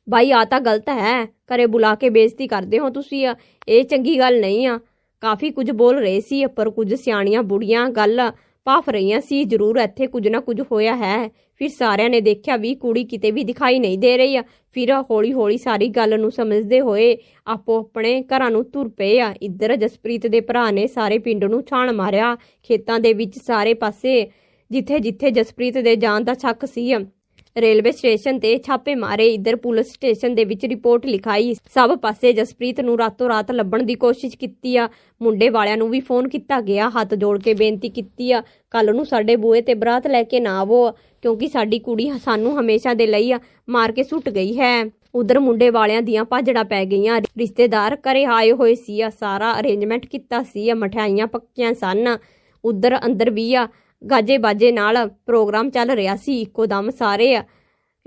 ਬਾਈ ਆ ਤਾਂ ਗਲਤ ਹੈ। ਘਰੇ ਬੁਲਾ ਕੇ ਬੇਇੱਜ਼ਤੀ ਕਰਦੇ ਹੋ ਤੁਸੀਂ। ਇਹ ਚੰਗੀ ਗੱਲ ਨਹੀਂ ਆ। ਕਾਫੀ ਕੁਝ ਬੋਲ ਰਹੇ ਸੀ, ਪਰ ਕੁਝ ਸਿਆਣੀਆਂ ਬੁੜੀਆਂ ਗੱਲ ਭਾਫ ਰਹੀਆਂ ਸੀ, ਜ਼ਰੂਰ ਇੱਥੇ ਕੁਝ ਨਾ ਕੁਝ ਹੋਇਆ ਹੈ। ਫਿਰ ਸਾਰਿਆਂ ਨੇ ਦੇਖਿਆ ਵੀ ਕੁੜੀ ਕਿਤੇ ਵੀ ਦਿਖਾਈ ਨਹੀਂ ਦੇ ਰਹੀ ਆ। ਫਿਰ ਹੌਲੀ ਹੌਲੀ ਸਾਰੀ ਗੱਲ ਨੂੰ ਸਮਝਦੇ ਹੋਏ ਆਪੋ ਆਪਣੇ ਘਰਾਂ ਨੂੰ ਤੁਰ ਪਏ ਆ। ਇੱਧਰ ਜਸਪ੍ਰੀਤ ਦੇ ਭਰਾ ਨੇ ਸਾਰੇ ਪਿੰਡ ਨੂੰ ਛਾਣ ਮਾਰਿਆ। ਖੇਤਾਂ ਦੇ ਵਿੱਚ ਸਾਰੇ ਪਾਸੇ ਜਿੱਥੇ ਜਿੱਥੇ ਜਸਪ੍ਰੀਤ ਦੇ ਜਾਣ ਦਾ ਸ਼ੱਕ ਸੀ ਰੇਲਵੇ ਸਟੇਸ਼ਨ ਤੇ ਛਾਪੇ ਮਾਰੇ। ਇਧਰ ਪੁਲਿਸ ਸਟੇਸ਼ਨ ਦੇ ਵਿੱਚ ਰਿਪੋਰਟ ਲਿਖਾਈ। ਸਭ ਪਾਸੇ ਜਸਪ੍ਰੀਤ ਨੂੰ ਰਾਤੋਂ ਰਾਤ ਲੱਭਣ ਦੀ ਕੋਸ਼ਿਸ਼ ਕੀਤੀ ਆ। ਮੁੰਡੇ ਵਾਲਿਆਂ ਨੂੰ ਵੀ ਫੋਨ ਕੀਤਾ ਗਿਆ। ਹੱਥ ਜੋੜ ਕੇ ਬੇਨਤੀ ਕੀਤੀ ਆ। ਕੱਲ ਨੂੰ ਸਾਡੇ ਬੂਏ ਤੇ ਬਰਾਤ ਲੈ ਕੇ ਨਾ ਆਵੋ, ਕਿਉਂਕਿ ਸਾਡੀ ਕੁੜੀ ਸਾਨੂੰ ਹਮੇਸ਼ਾ ਦੇ ਲਈ ਮਾਰ ਕੇ ਸੁੱਟ ਗਈ ਹੈ। ਉਧਰ ਮੁੰਡੇ ਵਾਲਿਆਂ ਦੀਆਂ ਭਾਜੜਾ ਪੈ ਗਈਆਂ। ਰਿਸ਼ਤੇਦਾਰ ਘਰੇ ਆਏ ਹੋਏ ਸੀ ਆ। ਸਾਰਾ ਅਰੇਂਜਮੈਂਟ ਕੀਤਾ ਸੀ ਆ। ਮਠਿਆਈਆਂ ਪੱਕੀਆਂ ਸਨ। ਉਧਰ ਅੰਦਰ ਵੀ ਆ। ਗਾਜੇ ਬਾਜੇ ਨਾਲ ਪ੍ਰੋਗਰਾਮ ਚੱਲ ਰਿਹਾ ਸੀ। ਇੱਕੋ ਦਮ ਸਾਰੇ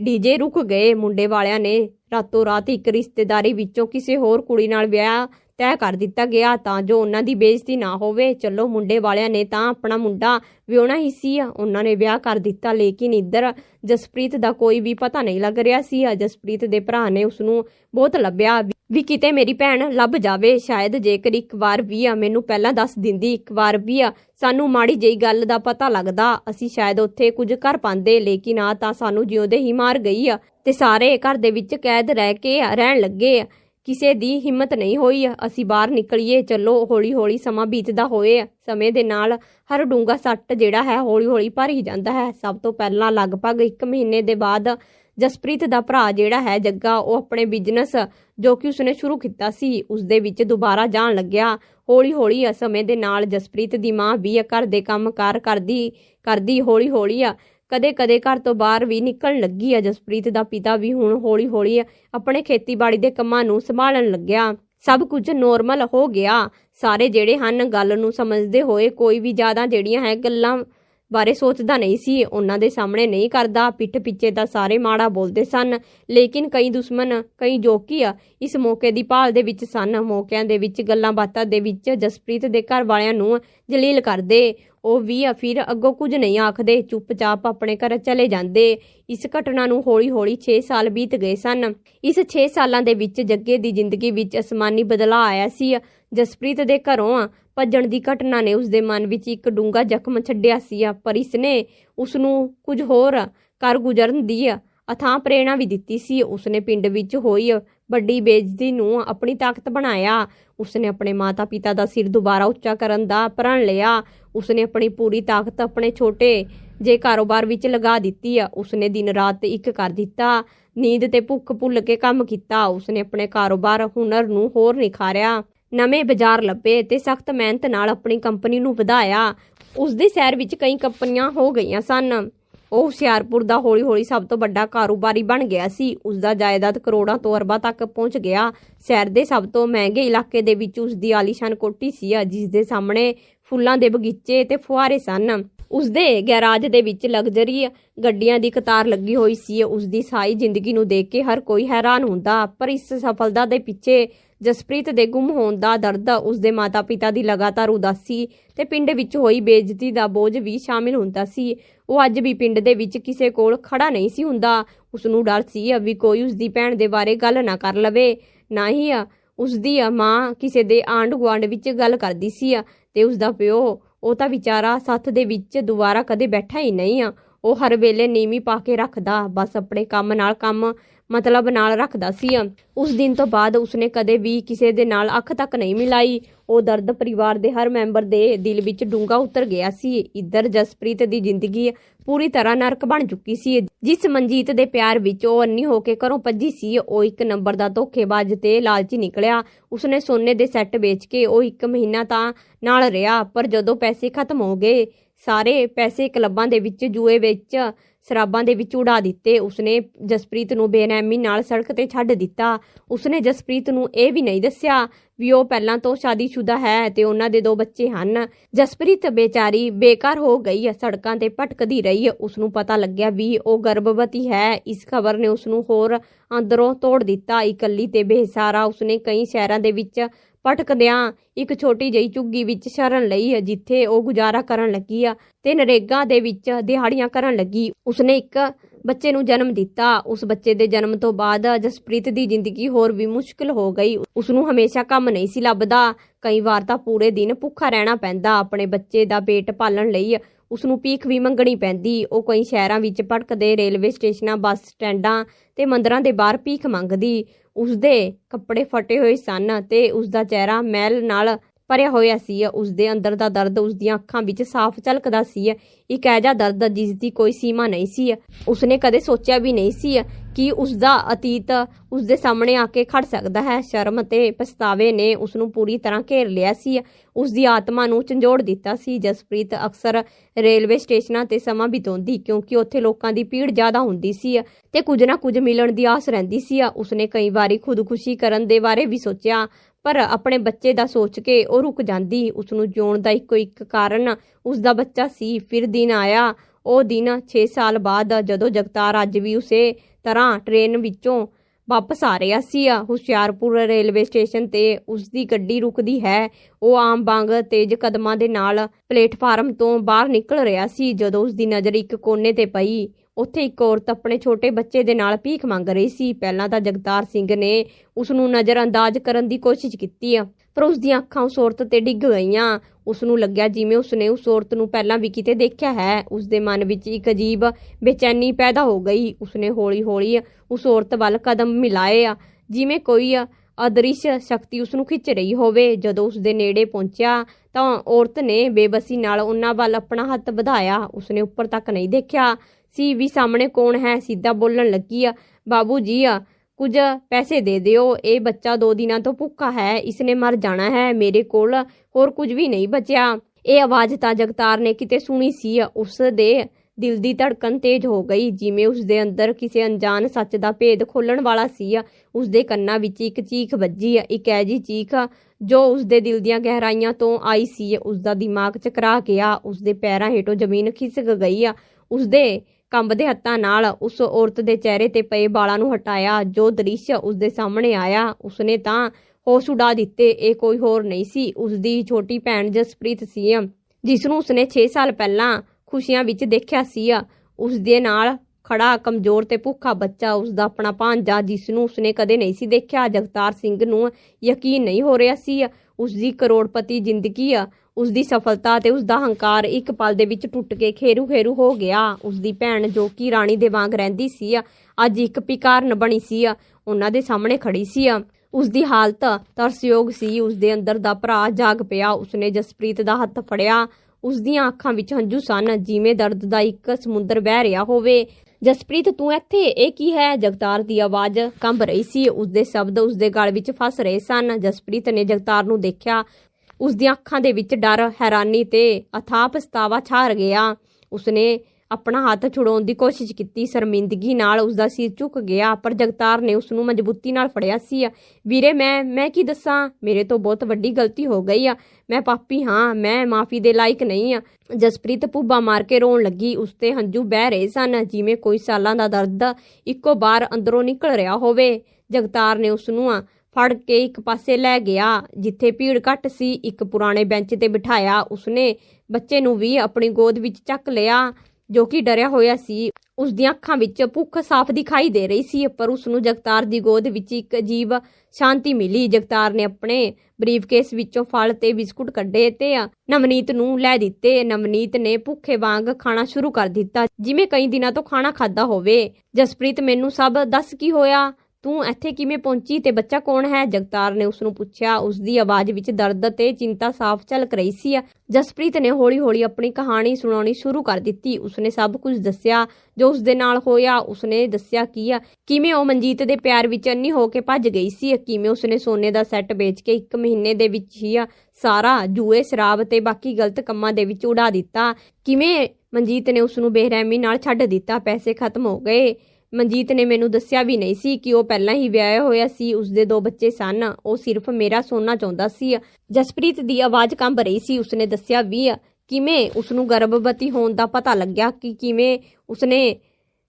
ਡੀਜੇ ਰੁਕ ਗਏ। ਮੁੰਡੇ ਵਾਲਿਆਂ ਨੇ ਰਾਤੋਂ ਰਾਤ ਇੱਕ ਰਿਸ਼ਤੇਦਾਰੀ ਵਿੱਚੋਂ ਕਿਸੇ ਹੋਰ ਕੁੜੀ ਨਾਲ ਵਿਆਹ ਤੈਅ ਕਰ ਦਿੱਤਾ ਗਿਆ ਤਾਂ ਜੋ ਉਹਨਾਂ ਦੀ ਬੇਇੱਜ਼ਤੀ ਨਾ ਹੋਵੇ। ਚਲੋ ਮੁੰਡੇ ਵਾਲਿਆਂ ਨੇ ਤਾਂ ਆਪਣਾ ਮੁੰਡਾ ਵਿਆਹਣਾ ਹੀ ਸੀ। ਉਹਨਾਂ ਨੇ ਵਿਆਹ ਕਰ ਦਿੱਤਾ, ਲੇਕਿਨ ਇੱਧਰ ਜਸਪ੍ਰੀਤ ਦਾ ਕੋਈ ਵੀ ਪਤਾ ਨਹੀਂ ਲੱਗ ਰਿਹਾ ਸੀ। ਜਸਪ੍ਰੀਤ ਦੇ ਭਰਾ ਨੇ ਉਸ ਨੂੰ ਬਹੁਤ ਲੱਭਿਆ। ਵੀ ਕਿਤੇ ਮੇਰੀ ਭੈਣ ਲੱਭ ਜਾਵੇ, ਸ਼ਾਇਦ ਜੇਕਰ ਇੱਕ ਵਾਰ ਵੀ ਆ ਮੈਨੂੰ ਪਹਿਲਾਂ ਦੱਸ ਦਿੰਦੀ, ਇੱਕ ਵਾਰ ਵੀ ਆ ਸਾਨੂੰ ਮਾੜੀ ਜਿਹੀ ਗੱਲ ਦਾ ਪਤਾ ਲੱਗਦਾ, ਅਸੀਂ ਸ਼ਾਇਦ ਉੱਥੇ ਕੁਝ ਕਰ ਪਾਉਂਦੇ। ਲੇਕਿਨ ਆ ਤਾਂ ਸਾਨੂੰ ਜਿਉਂਦੇ ਹੀ ਮਾਰ ਗਈ ਆ ਤੇ ਸਾਰੇ ਘਰ ਦੇ ਵਿੱਚ ਕੈਦ ਰਹਿ ਕੇ ਰਹਿਣ ਲੱਗੇ ਆ। ਕਿਸੇ ਦੀ ਹਿੰਮਤ ਨਹੀਂ ਹੋਈ ਅਸੀਂ ਬਾਹਰ ਨਿਕਲੀਏ, ਚੱਲੋ ਹੌਲੀ ਹੌਲੀ ਸਮਾਂ ਬੀਤਦਾ ਹੋਏ ਸਮੇਂ ਦੇ ਨਾਲ ਹਰ ਡੂੰਗਾ ਸੱਟ ਜਿਹੜਾ ਹੈ ਹੌਲੀ ਹੌਲੀ ਭਰ ਹੀ ਜਾਂਦਾ ਹੈ। ਸਭ ਤੋਂ ਪਹਿਲਾਂ ਲਗਭਗ 1 ਮਹੀਨੇ ਦੇ ਬਾਅਦ ਜਸਪ੍ਰੀਤ ਦਾ ਭਰਾ ਜਿਹੜਾ ਹੈ ਜੱਗਾ, ਉਹ ਆਪਣੇ ਬਿਜ਼ਨਸ ਜੋ ਕਿ ਉਸਨੇ ਸ਼ੁਰੂ ਕੀਤਾ ਸੀ ਉਸ ਦੇ ਵਿੱਚ ਦੁਬਾਰਾ ਜਾਣ ਲੱਗਿਆ। ਹੌਲੀ ਹੌਲੀ ਸਮੇਂ ਦੇ ਨਾਲ ਜਸਪ੍ਰੀਤ ਦੀ ਮਾਂ ਵੀ ਘਰ ਦੇ ਕੰਮ ਕਾਰ ਕਰਦੀ ਕਰਦੀ ਹੌਲੀ ਹੌਲੀ ਕਦੇ-ਕਦੇ ਘਰ ਤੋਂ ਬਾਹਰ ਵੀ ਨਿਕਲਣ ਲੱਗੀ ਆ। ਜਸਪ੍ਰੀਤ ਦਾ ਪਿਤਾ ਵੀ ਹੁਣ ਹੌਲੀ-ਹੌਲੀ ਆਪਣੇ ਖੇਤੀਬਾੜੀ ਦੇ ਕੰਮਾਂ ਨੂੰ ਸੰਭਾਲਣ ਲੱਗਿਆ। ਸਭ ਕੁਝ ਨੋਰਮਲ ਹੋ ਗਿਆ। ਸਾਰੇ ਜਿਹੜੇ ਹਨ ਗੱਲ ਨੂੰ ਸਮਝਦੇ ਹੋਏ ਕੋਈ ਵੀ ਜ਼ਿਆਦਾ ਜਿਹੜੀਆਂ ਹੈ ਗੱਲਾਂ ਬਾਰੇ ਸੋਚਦਾ ਨਹੀਂ ਸੀ। ਉਹਨਾਂ ਦੇ ਸਾਹਮਣੇ ਨਹੀਂ ਕਰਦਾ। ਪਿੱਠ ਪਿੱਛੇ ਤਾਂ ਸਾਰੇ ਮਾੜਾ ਬੋਲਦੇ ਸਨ। ਲੇਕਿਨ ਕਈ ਦੁਸ਼ਮਣ, ਕਈ ਜੋਕੀ ਆ, ਇਸ ਮੌਕੇ ਦੀ ਭਾਲ ਦੇ ਵਿੱਚ ਸਨ। ਮੌਕਿਆਂ ਦੇ ਵਿੱਚ ਗੱਲਾਂ ਬਾਤਾਂ ਦੇ ਵਿੱਚ ਜਸਪ੍ਰੀਤ ਦੇ ਘਰ ਵਾਲਿਆਂ ਨੂੰ ਜਲੀਲ ਕਰਦੇ। ਉਹ ਵੀ ਫਿਰ ਅੱਗੋਂ ਕੁਝ ਨਹੀਂ ਆਖਦੇ, ਚੁੱਪਚਾਪ ਆਪਣੇ ਘਰ ਚਲੇ ਜਾਂਦੇ। ਇਸ ਘਟਨਾ ਨੂੰ ਹੌਲੀ-ਹੌਲੀ 6 ਸਾਲ ਬੀਤ ਗਏ ਸਨ। ਇਸ 6 ਸਾਲਾਂ ਦੇ ਵਿੱਚ ਜੱਗੇ ਦੀ ਜ਼ਿੰਦਗੀ ਵਿੱਚ ਅਸਮਾਨੀ ਬਦਲਾਅ ਆਇਆ ਸੀ। ਜਸਪ੍ਰੀਤ ਦੇ ਘਰੋਂ ਭੱਜਣ ਦੀ ਘਟਨਾ ਨੇ ਉਸ ਦੇ ਮਨ ਵਿੱਚ ਇੱਕ ਡੂੰਗਾ ਜ਼ਖਮ ਛੱਡਿਆ ਸੀ ਪਰ ਇਸ ਨੇ ਉਸ ਨੂੰ ਕੁਝ ਹੋਰ ਕਰ ਗੁਜ਼ਰਨ ਦੀ ਅਥਾਹ ਪ੍ਰੇਰਣਾ ਵੀ ਦਿੱਤੀ ਸੀ। ਉਸਨੇ ਪਿੰਡ ਵਿੱਚ ਹੋਈ ਵੱਡੀ ਬੇਇੱਜ਼ਤੀ ਨੂੰ ਆਪਣੀ ਤਾਕਤ ਬਣਾਇਆ। ਉਸਨੇ ਆਪਣੇ ਮਾਤਾ-ਪਿਤਾ ਦਾ ਸਿਰ ਦੁਬਾਰਾ ਉੱਚਾ ਕਰਨ ਦਾ ਪ੍ਰਣ ਲਿਆ। ਉਸਨੇ ਆਪਣੀ ਪੂਰੀ ਤਾਕਤ ਆਪਣੇ ਛੋਟੇ ਜੇ ਕਾਰੋਬਾਰ ਵਿੱਚ ਲਗਾ ਦਿੱਤੀ। ਆ ਉਸਨੇ ਦਿਨ ਰਾਤ ਇੱਕ ਕਰ ਦਿੱਤਾ। ਨੀਂਦ ਤੇ ਭੁੱਖ ਭੁੱਲ ਕੇ ਕੰਮ ਕੀਤਾ। ਉਸਨੇ ਆਪਣੇ ਕਾਰੋਬਾਰ ਹੁਨਰ ਨੂੰ ਹੋਰ ਨਿਖਾਰਿਆ। ਨਵੇਂ ਬਾਜ਼ਾਰ ਲੱਭੇ ਤੇ ਸਖਤ ਮਿਹਨਤ ਨਾਲ ਆਪਣੀ ਕੰਪਨੀ ਨੂੰ ਵਧਾਇਆ। ਉਸ ਦੇ ਸ਼ਹਿਰ ਵਿੱਚ ਕਈ ਕੰਪਨੀਆਂ ਹੋ ਗਈਆਂ ਸਨ। ਉਹ ਹੁਸ਼ਿਆਰਪੁਰ ਦਾ ਹੌਲੀ-ਹੌਲੀ ਸਭ ਤੋਂ ਵੱਡਾ ਕਾਰੋਬਾਰੀ ਬਣ ਗਿਆ ਸੀ। ਉਸ ਦਾ ਜਾਇਦਾਦ ਕਰੋੜਾਂ ਤੋਂ ਅਰਬਾਂ ਤੱਕ ਪਹੁੰਚ ਗਿਆ। ਸ਼ਹਿਰ ਦੇ ਸਭ ਤੋਂ ਮਹਿੰਗੇ ਇਲਾਕੇ ਦੇ ਵਿੱਚ ਉਸ ਦੀ ਆਲੀਸ਼ਾਨ ਕੋਠੀ ਸੀ, ਜਿਸ ਦੇ ਸਾਹਮਣੇ ਫੁੱਲਾਂ ਦੇ ਬਗੀਚੇ ਤੇ ਫੁਹਾਰੇ ਸਨ। ਉਸ ਦੇ ਗੈਰਾਜ ਦੇ ਵਿੱਚ ਲਗਜ਼ਰੀ ਗੱਡੀਆਂ ਦੀ ਕਤਾਰ ਲੱਗੀ ਹੋਈ ਸੀ। ਉਸ ਦੀ ਸਾਈ ਜ਼ਿੰਦਗੀ ਨੂੰ ਦੇਖ ਕੇ ਹਰ ਕੋਈ ਹੈਰਾਨ ਹੁੰਦਾ, ਪਰ ਇਸ ਸਫਲਤਾ ਦੇ ਪਿੱਛੇ ਜਸਪ੍ਰੀਤ ਦੇ ਗੁੰਮ ਹੋਣ ਦਾ ਦਰਦ ਉਸ ਦੇ ਮਾਤਾ-ਪਿਤਾ ਦੀ ਲਗਾਤਾਰ ਉਦਾਸੀ ਤੇ ਪਿੰਡ ਵਿੱਚ ਹੋਈ ਬੇਇੱਜ਼ਤੀ ਦਾ ਬੋਝ ਵੀ ਸ਼ਾਮਿਲ ਹੁੰਦਾ ਸੀ। ਉਹ ਅੱਜ ਵੀ ਪਿੰਡ ਦੇ ਵਿੱਚ ਕਿਸੇ ਕੋਲ ਖੜਾ ਨਹੀਂ ਸੀ ਹੁੰਦਾ। ਉਸ ਨੂੰ ਡਰ ਸੀ ਵੀ ਕੋਈ ਉਸ ਦੀ ਭੈਣ ਦੇ ਬਾਰੇ ਗੱਲ ਨਾ ਕਰ ਲਵੇ। ਨਾ ਹੀ ਉਸ ਦੀ ਮਾਂ ਕਿਸੇ ਦੇ ਆਂਡ ਗੁਆਂਡ ਵਿੱਚ ਗੱਲ ਕਰਦੀ ਸੀ ਤੇ ਉਸ ਦਾ ਪਿਓ, ਉਹ ਤਾਂ ਵਿਚਾਰਾ ਸੱਥ ਦੇ ਵਿੱਚ ਦੁਬਾਰਾ ਕਦੇ ਬੈਠਾ ਹੀ ਨਹੀਂ ਆ। ਉਹ ਹਰ ਵੇਲੇ ਨੀਵੀਂ ਪਾ ਕੇ ਰੱਖਦਾ, ਬਸ ਆਪਣੇ ਕੰਮ ਨਾਲ ਕੰਮ ਮਤਲਬ ਨਾਲ ਰੱਖਦਾ ਸੀ। ਉਸ ਦਿਨ ਤੋਂ ਬਾਅਦ ਉਸਨੇ ਕਦੇ ਵੀ ਕਿਸੇ ਦੇ ਨਾਲ ਅੱਖ ਤੱਕ ਨਹੀਂ ਮਿਲਾਈ। ਉਹ ਦਰਦ ਪਰਿਵਾਰ ਦੇ ਹਰ ਮੈਂਬਰ ਦੇ ਦਿਲ ਵਿੱਚ ਡੂੰਗਾ ਉਤਰ ਗਿਆ ਸੀ। ਇੱਧਰ ਜਸਪ੍ਰੀਤ ਦੀ ਜ਼ਿੰਦਗੀ ਪੂਰੀ ਤਰ੍ਹਾਂ ਨਰਕ ਬਣ ਚੁੱਕੀ ਸੀ। ਜਿਸ ਮਨਜੀਤ ਦੇ ਪਿਆਰ ਵਿੱਚ ਉਹ ਅੰਨੀ ਹੋ ਕੇ ਘਰੋਂ ਭੱਜੀ ਸੀ, ਉਹ ਇੱਕ ਨੰਬਰ ਦਾ ਧੋਖੇਬਾਜ਼ ਤੇ ਲਾਲਚੀ ਨਿਕਲਿਆ। ਉਸਨੇ ਸੋਨੇ ਦੇ ਸੈੱਟ ਵੇਚ ਕੇ ਉਹ ਇੱਕ ਮਹੀਨਾ ਤਾਂ ਨਾਲ ਰਿਹਾ, ਪਰ ਜਦੋਂ ਪੈਸੇ ਖਤਮ ਹੋ ਗਏ, ਸਾਰੇ ਪੈਸੇ ਕਲੱਬਾਂ ਦੇ ਵਿੱਚ ਜੂਏ ਵਿੱਚ ਸ਼ਰਾਬਾਂ ਦੇ ਵਿੱਚ ਉਡਾ ਦਿੱਤੇ। ਉਸਨੇ ਜਸਪ੍ਰੀਤ ਨੂੰ ਬੇਨੈਮੀ ਨਾਲ ਸੜਕ ਤੇ ਛੱਡ ਦਿੱਤਾ। ਉਸਨੇ ਜਸਪ੍ਰੀਤ ਨੂੰ ਇਹ ਵੀ ਨਹੀਂ ਦੱਸਿਆ ਵੀ ਉਹ ਪਹਿਲਾਂ ਤੋਂ ਸ਼ਾਦੀशुदा ਹੈ ਤੇ ਉਹਨਾਂ ਦੇ ਦੋ ਬੱਚੇ ਹਨ। ਜਸਪ੍ਰੀਤ ਬੇਚਾਰੀ ਬੇਕਾਰ ਹੋ ਗਈ ਹੈ, ਸੜਕਾਂ ਤੇ ਭਟਕਦੀ ਰਹੀ ਹੈ। ਉਸ ਨੂੰ ਪਤਾ ਲੱਗਿਆ ਵੀ ਉਹ ਗਰਭਵਤੀ ਹੈ। ਇਸ ਖਬਰ ਨੇ ਉਸ ਨੂੰ ਹੋਰ ਅੰਦਰੋਂ ਤੋੜ ਦਿੱਤਾ। ਇਕੱਲੀ ਤੇ ਬੇਸਾਰਾ ਉਸਨੇ ਕਈ ਸ਼ਹਿਰਾਂ ਦੇ ਵਿੱਚ ਭਟਕਦਿਆਂ ਇੱਕ ਛੋਟੀ ਜਿਹੀ ਝੁੱਗੀ ਵਿੱਚ ਸ਼ਰਨ ਲਈ ਜਿੱਥੇ ਉਹ ਗੁਜ਼ਾਰਾ ਕਰਨ ਲੱਗੀ ਆ ਤੇ ਨਰੇਗਾ ਦੇ ਵਿੱਚ ਦਿਹਾੜੀਆਂ ਕਰਨ ਲੱਗੀ। ਉਸਨੇ ਇੱਕ ਬੱਚੇ ਨੂੰ ਜਨਮ ਦਿੱਤਾ। ਉਸ ਬੱਚੇ ਦੇ ਜਨਮ ਤੋਂ ਬਾਅਦ ਜਸਪ੍ਰੀਤ ਦੀ ਜ਼ਿੰਦਗੀ ਹੋਰ ਵੀ ਮੁਸ਼ਕਲ ਹੋ ਗਈ। ਉਸ ਨੂੰ ਹਮੇਸ਼ਾ ਕੰਮ ਨਹੀਂ ਸੀ ਲੱਭਦਾ। ਕਈ ਵਾਰ ਤਾਂ ਪੂਰੇ ਦਿਨ ਭੁੱਖਾ ਰਹਿਣਾ ਪੈਂਦਾ। ਆਪਣੇ ਬੱਚੇ ਦਾ ਪੇਟ ਪਾਲਣ ਲਈ ਉਸ ਨੂੰ ਭੀਖ ਵੀ ਮੰਗਣੀ ਪੈਂਦੀ। ਉਹ ਕਈ ਸ਼ਹਿਰਾਂ ਵਿੱਚ ਭਟਕਦੇ ਰੇਲਵੇ ਸਟੇਸ਼ਨਾਂ, ਬੱਸ ਸਟੈਂਡਾਂ ਤੇ ਮੰਦਰਾਂ ਦੇ ਬਾਹਰ ਭੀਖ ਮੰਗਦੀ। ਉਸਦੇ ਕੱਪੜੇ ਫਟੇ ਹੋਏ ਸਨ ਤੇ ਉਸਦਾ ਚਿਹਰਾ ਮੈਲ ਨਾਲ ਭਰਿਆ ਹੋਇਆ ਸੀ ਉਸ ਦੇ ਅੰਦਰ ਦਾ ਦਰਦ ਉਸ ਦੀਆਂ ਅੱਖਾਂ ਵਿੱਚ ਸਾਫ਼ ਝਲਕਦਾ ਸੀ। ਇੱਕ ਐਜਾ ਦਰਦ ਜਿਸ ਦੀ ਕੋਈ ਸੀਮਾ ਨਹੀਂ ਸੀ। ਉਸਨੇ ਕਦੇ ਸੋਚਿਆ ਵੀ ਨਹੀਂ ਸੀ ਕਿ ਉਸ ਦਾ ਅਤੀਤ ਉਸ ਦੇ ਸਾਹਮਣੇ ਆ ਕੇ ਖੜ ਸਕਦਾ ਹੈ। ਸ਼ਰਮ ਤੇ ਪਛਤਾਵੇ ਨੇ ਉਸ ਨੂੰ ਪੂਰੀ ਤਰ੍ਹਾਂ ਘੇਰ ਲਿਆ ਸੀ। ਉਸ ਦੀ ਆਤਮਾ ਨੂੰ ਝੰਜੋੜ ਦਿੱਤਾ ਸੀ। ਜਸਪ੍ਰੀਤ ਅਕਸਰ ਰੇਲਵੇ ਸਟੇਸ਼ਨਾਂ ਤੇ ਸਮਾਂ ਬਿਤਾਉਂਦੀ, ਕਿਉਂਕਿ ਉੱਥੇ ਲੋਕਾਂ ਦੀ ਭੀੜ ਜ਼ਿਆਦਾ ਹੁੰਦੀ ਸੀ ਤੇ ਕੁਝ ਨਾ ਕੁਝ ਮਿਲਣ ਦੀ ਆਸ ਰਹਿੰਦੀ ਸੀ। ਉਸਨੇ ਕਈ ਵਾਰੀ ਖੁਦਕੁਸ਼ੀ ਕਰਨ ਦੇ ਬਾਰੇ ਵੀ ਸੋਚਿਆ। ਪਰ ਆਪਣੇ ਬੱਚੇ ਦਾ ਸੋਚ ਕੇ ਉਹ ਰੁਕ ਜਾਂਦੀ ਉਸ ਨੂੰ ਜਿਉਣ ਦਾ ਇੱਕੋ ਇੱਕ ਕਾਰਨ ਉਸ ਦਾ ਬੱਚਾ ਸੀ। ਫਿਰ ਦਿਨ ਆਇਆ, ਉਹ ਦਿਨ 6 ਸਾਲ ਬਾਅਦ ਜਦੋਂ ਜਗਤਾਰ ਅੱਜ ਵੀ ਉਸੇ ਤਰ੍ਹਾਂ ਟ੍ਰੇਨ ਵਿੱਚੋਂ ਵਾਪਸ ਆ ਰਿਹਾ ਸੀ, ਹੁਸ਼ਿਆਰਪੁਰ ਰੇਲਵੇ ਸਟੇਸ਼ਨ ਤੇ ਉਸ ਦੀ ਗੱਡੀ ਰੁਕਦੀ ਹੈ। ਉਹ ਆਮ ਵਾਂਗ ਤੇਜ਼ ਕਦਮਾਂ ਦੇ ਨਾਲ ਪਲੇਟਫਾਰਮ ਤੋਂ ਬਾਹਰ ਨਿਕਲ ਰਿਹਾ ਸੀ, ਜਦੋਂ ਉਸ ਦੀ ਨਜ਼ਰ ਇੱਕ ਕੋਨੇ ਤੇ ਪਈ। ਉੱਥੇ ਇੱਕ ਔਰਤ ਆਪਣੇ ਛੋਟੇ ਬੱਚੇ ਦੇ ਨਾਲ ਭੀਖ ਮੰਗ ਰਹੀ ਸੀ। ਪਹਿਲਾਂ ਤਾਂ ਜਗਤਾਰ ਸਿੰਘ ਨੇ ਉਸ ਨੂੰ ਨਜ਼ਰਅੰਦਾਜ਼ ਕਰਨ ਦੀ ਕੋਸ਼ਿਸ਼ ਕੀਤੀ ਆ, ਪਰ ਉਸ ਦੀਆਂ ਅੱਖਾਂ ਉਸ ਔਰਤ ਤੇ ਡਿੱਗ ਗਈਆਂ। ਉਸ ਨੂੰ ਲੱਗਿਆ ਜਿਵੇਂ ਉਸਨੇ ਉਸ ਔਰਤ ਨੂੰ ਪਹਿਲਾਂ ਵੀ ਕਿਤੇ ਦੇਖਿਆ ਹੈ। ਉਸ ਦੇ ਮਨ ਵਿੱਚ ਇੱਕ ਅਜੀਬ ਬੇਚੈਨੀ ਪੈਦਾ ਹੋ ਗਈ। ਉਸਨੇ ਹੌਲੀ-ਹੌਲੀ ਉਸ ਔਰਤ ਵੱਲ ਕਦਮ ਮਿਲਾਏ ਆ, ਜਿਵੇਂ ਕੋਈ ਅਦ੍ਰਿਸ਼ ਸ਼ਕਤੀ ਉਸ ਨੂੰ ਖਿੱਚ ਰਹੀ ਹੋਵੇ। ਜਦੋਂ ਉਸ ਦੇ ਨੇੜੇ ਪਹੁੰਚਿਆ ਤਾਂ ਔਰਤ ਨੇ ਬੇਬਸੀ ਨਾਲ ਉਹਨਾਂ ਵੱਲ ਆਪਣਾ ਹੱਥ ਵਧਾਇਆ। ਉਸਨੇ ਉੱਪਰ ਤੱਕ ਨਹੀਂ ਦੇਖਿਆ। ਸੀ ਵੀ ਸਾਹਮਣੇ ਕੌਣ ਹੈ, ਸਿੱਧਾ ਬੋਲਣ ਲੱਗੀ ਆ, ਬਾਬੂ ਜੀ ਆ, ਕੁਝ ਪੈਸੇ ਦੇ ਦਿਓ, ਇਹ ਬੱਚਾ ਦੋ ਦਿਨਾਂ ਤੋਂ ਭੁੱਖਾ ਹੈ, ਇਸਨੇ ਮਰ ਜਾਣਾ ਹੈ ਮੇਰੇ ਕੋਲ, ਹੋਰ ਕੁਝ ਵੀ ਨਹੀਂ ਬਚਿਆ। ਇਹ ਆਵਾਜ਼ ਤਾਂ ਜਗਤਾਰ ਨੇ ਕਿਤੇ ਸੁਣੀ ਸੀ, ਉਸ ਦੇ ਦਿਲ ਦੀ ਧੜਕਨ ਤੇਜ਼ ਹੋ ਗਈ, ਜਿਵੇਂ ਉਸ ਦੇ ਅੰਦਰ ਕਿਸੇ ਅਣਜਾਣ ਸੱਚ ਦਾ ਭੇਦ ਖੋਲਣ ਵਾਲਾ ਸੀ। ਉਸ ਦੇ ਕੰਨਾਂ ਵਿੱਚ ਇੱਕ ਚੀਖ ਵੱਜੀ, ਇੱਕ ਐਜੀ ਚੀਖ ਜੋ ਉਸ ਦੇ ਦਿਲ ਦੀਆਂ ਗਹਿਰਾਈਆਂ ਤੋਂ ਆਈ ਸੀ। ਉਸ ਦਾ ਦਿਮਾਗ ਚਕਰਾ ਗਿਆ, ਉਸ ਦੇ ਪੈਰਾਂ ਹੇਠੋਂ ਜ਼ਮੀਨ ਖਿਸਕ ਗਈ, ਉਸ ਦੇ ਕੰਬਦੇ ਹੱਥਾਂ ਨਾਲ ਉਸ ਔਰਤ ਦੇ ਚਿਹਰੇ ਤੇ ਪਏ ਵਾਲਾਂ ਨੂੰ ਹਟਾਇਆ। ਜੋ ਦ੍ਰਿਸ਼ ਉਸ ਦੇ ਸਾਹਮਣੇ ਆਇਆ, ਉਸਨੇ ਤਾਂ ਹੋਸ਼ ਉਡਾ ਦਿੱਤੇ। ਇਹ ਕੋਈ ਹੋਰ ਨਹੀਂ ਸੀ। ਉਸ ਦੀ ਛੋਟੀ ਭੈਣ ਜਸਪ੍ਰੀਤ ਸੀ। ਜਿਸ ਨੂੰ ਉਸਨੇ 6 ਸਾਲ ਪਹਿਲਾਂ ਖੁਸ਼ੀਆਂ ਵਿੱਚ ਦੇਖਿਆ ਸੀ। ਉਸ ਦੇ ਨਾਲ ਖੜਾ ਕਮਜ਼ੋਰ ਤੇ ਭੁੱਖਾ ਬੱਚਾ ਉਸ ਦਾ ਆਪਣਾ ਭਾਂਜਾ ਜਿਸ ਨੂੰ ਉਸਨੇ ਕਦੇ ਨਹੀਂ ਸੀ ਦੇਖਿਆ। ਜਗਤਾਰ ਸਿੰਘ ਨੂੰ ਯਕੀਨ ਨਹੀਂ ਹੋ ਰਿਹਾ ਸੀ। ਉਸ ਦੀ ਕਰੋੜਪਤੀ ਜ਼ਿੰਦਗੀ ਉਸ ਦੀ ਸਫਲਤਾ ਤੇ ਉਸ ਦਾ ਹੰਕਾਰ ਇੱਕ ਪਲ ਦੇ ਵਿੱਚ ਟੁੱਟ ਕੇ ਖੇਰੂ ਖੇਰੂ ਹੋ ਗਿਆ। ਉਸ ਦੀ ਭੈਣ, ਜੋ ਕਿ ਰਾਣੀ ਦੇ ਵਾਂਗ ਰਹਿੰਦੀ ਸੀ, ਅੱਜ ਇੱਕ ਪਿਕਾਰਨ ਬਣੀ ਸੀ, ਉਹਨਾਂ ਦੇ ਸਾਹਮਣੇ ਖੜੀ ਸੀ। ਉਸ ਦੀ ਹਾਲਤ ਤਰਸਯੋਗ ਸੀ। ਉਸ ਦੇ ਅੰਦਰ ਦਾ ਭਰਾ ਜਾਗ ਪਿਆ। ਉਸਨੇ ਜਸਪ੍ਰੀਤ ਦਾ ਹੱਥ ਫੜਿਆ। ਉਸ ਦੀਆਂ ਅੱਖਾਂ ਵਿੱਚ ਹੰਝੂ ਸਨ। ਜਿਵੇਂ ਦਰਦ ਦਾ ਇੱਕ ਸਮੁੰਦਰ ਵਹਿ ਰਿਹਾ ਹੋਵੇ। ਜਸਪ੍ਰੀਤ, ਤੂੰ ਇੱਥੇ? ਇਹ ਕੀ ਹੈ? ਜਗਤਾਰ ਦੀ ਆਵਾਜ਼ ਕੰਬ ਰਹੀ ਸੀ। ਉਸ ਦੇ ਸ਼ਬਦ ਉਸ ਦੇ ਗਲ ਵਿੱਚ ਫਸ ਰਹੇ ਸਨ। ਜਸਪ੍ਰੀਤ ਨੇ ਜਗਤਾਰ ਨੂੰ ਦੇਖਿਆ। ਉਸ ਦੀਆਂ ਅੱਖਾਂ ਦੇ ਵਿੱਚ ਡਰ, ਹੈਰਾਨੀ ਤੇ ਅਥਾਹ ਪਛਤਾਵਾ ਛਾਰ ਗਿਆ। ਉਸਨੇ ਆਪਣਾ ਹੱਥ ਛੁਡਾਉਣ ਦੀ ਕੋਸ਼ਿਸ਼ ਕੀਤੀ। ਸ਼ਰਮਿੰਦਗੀ ਨਾਲ ਉਸ ਦਾ ਸਿਰ ਝੁਕ ਗਿਆ, ਪਰ ਜਗਤਾਰ ਨੇ ਉਸ ਨੂੰ ਮਜ਼ਬੂਤੀ ਨਾਲ ਫੜਿਆ ਸੀ। ਵੀਰੇ, ਮੈਂ ਮੈਂ ਕੀ ਦੱਸਾਂ? ਮੇਰੇ ਤੋਂ ਬਹੁਤ ਵੱਡੀ ਗਲਤੀ ਹੋ ਗਈ ਆ। ਮੈਂ ਪਾਪੀ ਹਾਂ, ਮੈਂ ਮਾਫੀ ਦੇ ਲਾਇਕ ਨਹੀਂ ਆ। ਜਸਪ੍ਰੀਤ ਭੁੱਬਾ ਮਾਰ ਕੇ ਰੋਣ ਲੱਗੀ। ਉਸ ਤੇ ਹੰਝੂ ਬਹਿ ਰਹੇ ਸਨ, ਜਿਵੇਂ ਕੋਈ ਸਾਲਾਂ ਦਾ ਦਰਦ ਇੱਕੋ ਬਾਰ ਅੰਦਰੋਂ ਨਿਕਲ ਰਿਹਾ ਹੋਵੇ। ਜਗਤਾਰ ਨੇ ਉਸ ਨੂੰ ਫੜ ਕੇ ਇੱਕ ਪਾਸੇ ਲੈ ਗਿਆ, ਜਿੱਥੇ ਭੀੜ ਘੱਟ ਸੀ, ਇੱਕ ਪੁਰਾਣੇ ਬੈਂਚ ਤੇ ਬਿਠਾਇਆ। ਉਸਨੇ ਬੱਚੇ ਨੂੰ ਵੀ ਆਪਣੀ ਗੋਦ ਵਿੱਚ ਚੱਕ ਲਿਆ, ਜੋ ਕਿ ਡਰਿਆ ਹੋਇਆ ਸੀ। ਉਸ ਦੀਆਂ ਅੱਖਾਂ ਵਿੱਚ ਭੁੱਖ ਸਾਫ਼ ਦਿਖਾਈ ਦੇ ਰਹੀ ਸੀ, ਪਰ ਉਸ ਨੂੰ ਜਗਤਾਰ ਦੀ ਗੋਦ ਵਿੱਚ ਇੱਕ ਅਜੀਬ ਸ਼ਾਂਤੀ ਮਿਲੀ। ਜਗਤਾਰ ਨੇ ਆਪਣੇ ਬਰੀਫਕੇਸ ਵਿੱਚੋਂ ਫਲ ਤੇ ਬਿਸਕੁਟ ਕੱਢੇ ਤੇ ਨਵਨੀਤ ਨੂੰ ਲੈ ਦਿੱਤੇ। ਨਵਨੀਤ ਨੇ ਭੁੱਖੇ ਵਾਂਗ ਖਾਣਾ ਸ਼ੁਰੂ ਕਰ ਦਿੱਤਾ। ਜਿਵੇਂ ਕਈ ਦਿਨਾਂ ਤੋਂ ਖਾਣਾ ਖਾਦਾ ਹੋਵੇ। ਜਸਪ੍ਰੀਤ, ਮੈਨੂੰ ਸਭ ਦੱਸ ਕੀ ਹੋਇਆ? ਤੂੰ ਇੱਥੇ ਕਿਵੇਂ ਪਹੁੰਚੀ ਤੇ ਬੱਚਾ ਕੌਣ ਹੈ? ਜਗਤਾਰ ਨੇ ਉਸ ਨੂੰ ਪੁੱਛਿਆ। ਉਸ ਦੀ ਆਵਾਜ਼ ਵਿੱਚ ਦਰਦ ਤੇ ਚਿੰਤਾ ਸਾਫ਼ ਝਲਕ ਰਹੀ ਸੀ। ਜਸਪ੍ਰੀਤ ਨੇ ਹੌਲੀ-ਹੌਲੀ ਆਪਣੀ ਕਹਾਣੀ ਸੁਣਾਉਣੀ ਸ਼ੁਰੂ ਕਰ ਦਿੱਤੀ। ਉਸਨੇ ਸਭ ਕੁਝ ਦੱਸਿਆ। ਜੋ ਉਸ ਦੇ ਨਾਲ ਹੋਇਆ, ਉਸਨੇ ਦੱਸਿਆ ਕੀ ਆ ਕਿਵੇਂ ਉਹ ਮਨਜੀਤ ਦੇ ਪਿਆਰ ਵਿੱਚ ਅੰਨੀ ਹੋ ਕੇ ਭੱਜ ਗਈ ਸੀ, ਕਿਵੇਂ ਉਸਨੇ ਸੋਨੇ ਦਾ ਸੈੱਟ ਵੇਚ ਕੇ 1 ਮਹੀਨੇ ਦੇ ਵਿੱਚ ਹੀ ਸਾਰਾ ਜੂਏ, ਸ਼ਰਾਬ ਤੇ ਬਾਕੀ ਗਲਤ ਕੰਮਾਂ ਦੇ ਵਿੱਚ ਉਡਾ ਦਿੱਤਾ। ਕਿਵੇਂ ਮਨਜੀਤ ਨੇ ਉਸ ਨੂੰ ਬੇਰਹਿਮੀ ਨਾਲ ਛੱਡ ਦਿੱਤਾ? ਪੈਸੇ ਖਤਮ ਹੋ ਗਏ। ਮਨਜੀਤ ਨੇ ਮੈਨੂੰ ਦੱਸਿਆ ਵੀ ਨਹੀਂ ਸੀ ਕਿ ਉਹ ਪਹਿਲਾਂ ਹੀ ਵਿਆਹਿਆ ਹੋਇਆ ਸੀ, ਉਸ ਦੇ ਦੋ ਬੱਚੇ ਸਨ, ਉਹ ਸਿਰਫ ਮੇਰਾ ਸੋਨਾ ਚਾਹੁੰਦਾ ਸੀ। ਜਸਪ੍ਰੀਤ ਦੀ ਆਵਾਜ਼ ਕੰਬ ਰਹੀ ਸੀ, ਉਸਨੇ ਦੱਸਿਆ ਵੀ ਕਿਵੇਂ ਉਸ ਨੂੰ ਗਰਭਵਤੀ ਹੋਣ ਦਾ ਪਤਾ ਲੱਗਿਆ ਕਿ ਕਿਵੇਂ ਉਸਨੇ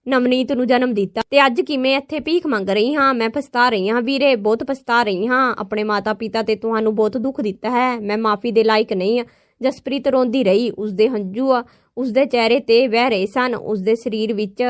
ਨਵਨੀਤ ਨੂੰ ਜਨਮ ਦਿੱਤਾ ਤੇ ਅੱਜ ਕਿਵੇਂ ਇੱਥੇ ਭੀਖ ਮੰਗ ਰਹੀ ਹਾਂ, ਮੈਂ ਪਛਤਾ ਰਹੀ ਹਾਂ ਵੀਰੇ, ਬਹੁਤ ਪਛਤਾ ਰਹੀ ਹਾਂ। ਆਪਣੇ ਮਾਤਾ-ਪਿਤਾ ਤੇ ਤੁਹਾਨੂੰ ਬਹੁਤ ਦੁੱਖ ਦਿੱਤਾ ਹੈ, ਮੈਂ ਮਾਫੀ ਦੇ ਲਾਇਕ ਨਹੀਂ। ਜਸਪ੍ਰੀਤ ਰੋਂਦੀ ਰਹੀ, ਉਸਦੇ ਹੰਝੂ, ਉਸਦੇ ਚਿਹਰੇ ਤੇ ਵਹਿ ਰਹੇ ਸਨ, ਉਸਦੇ ਸਰੀਰ ਵਿੱਚ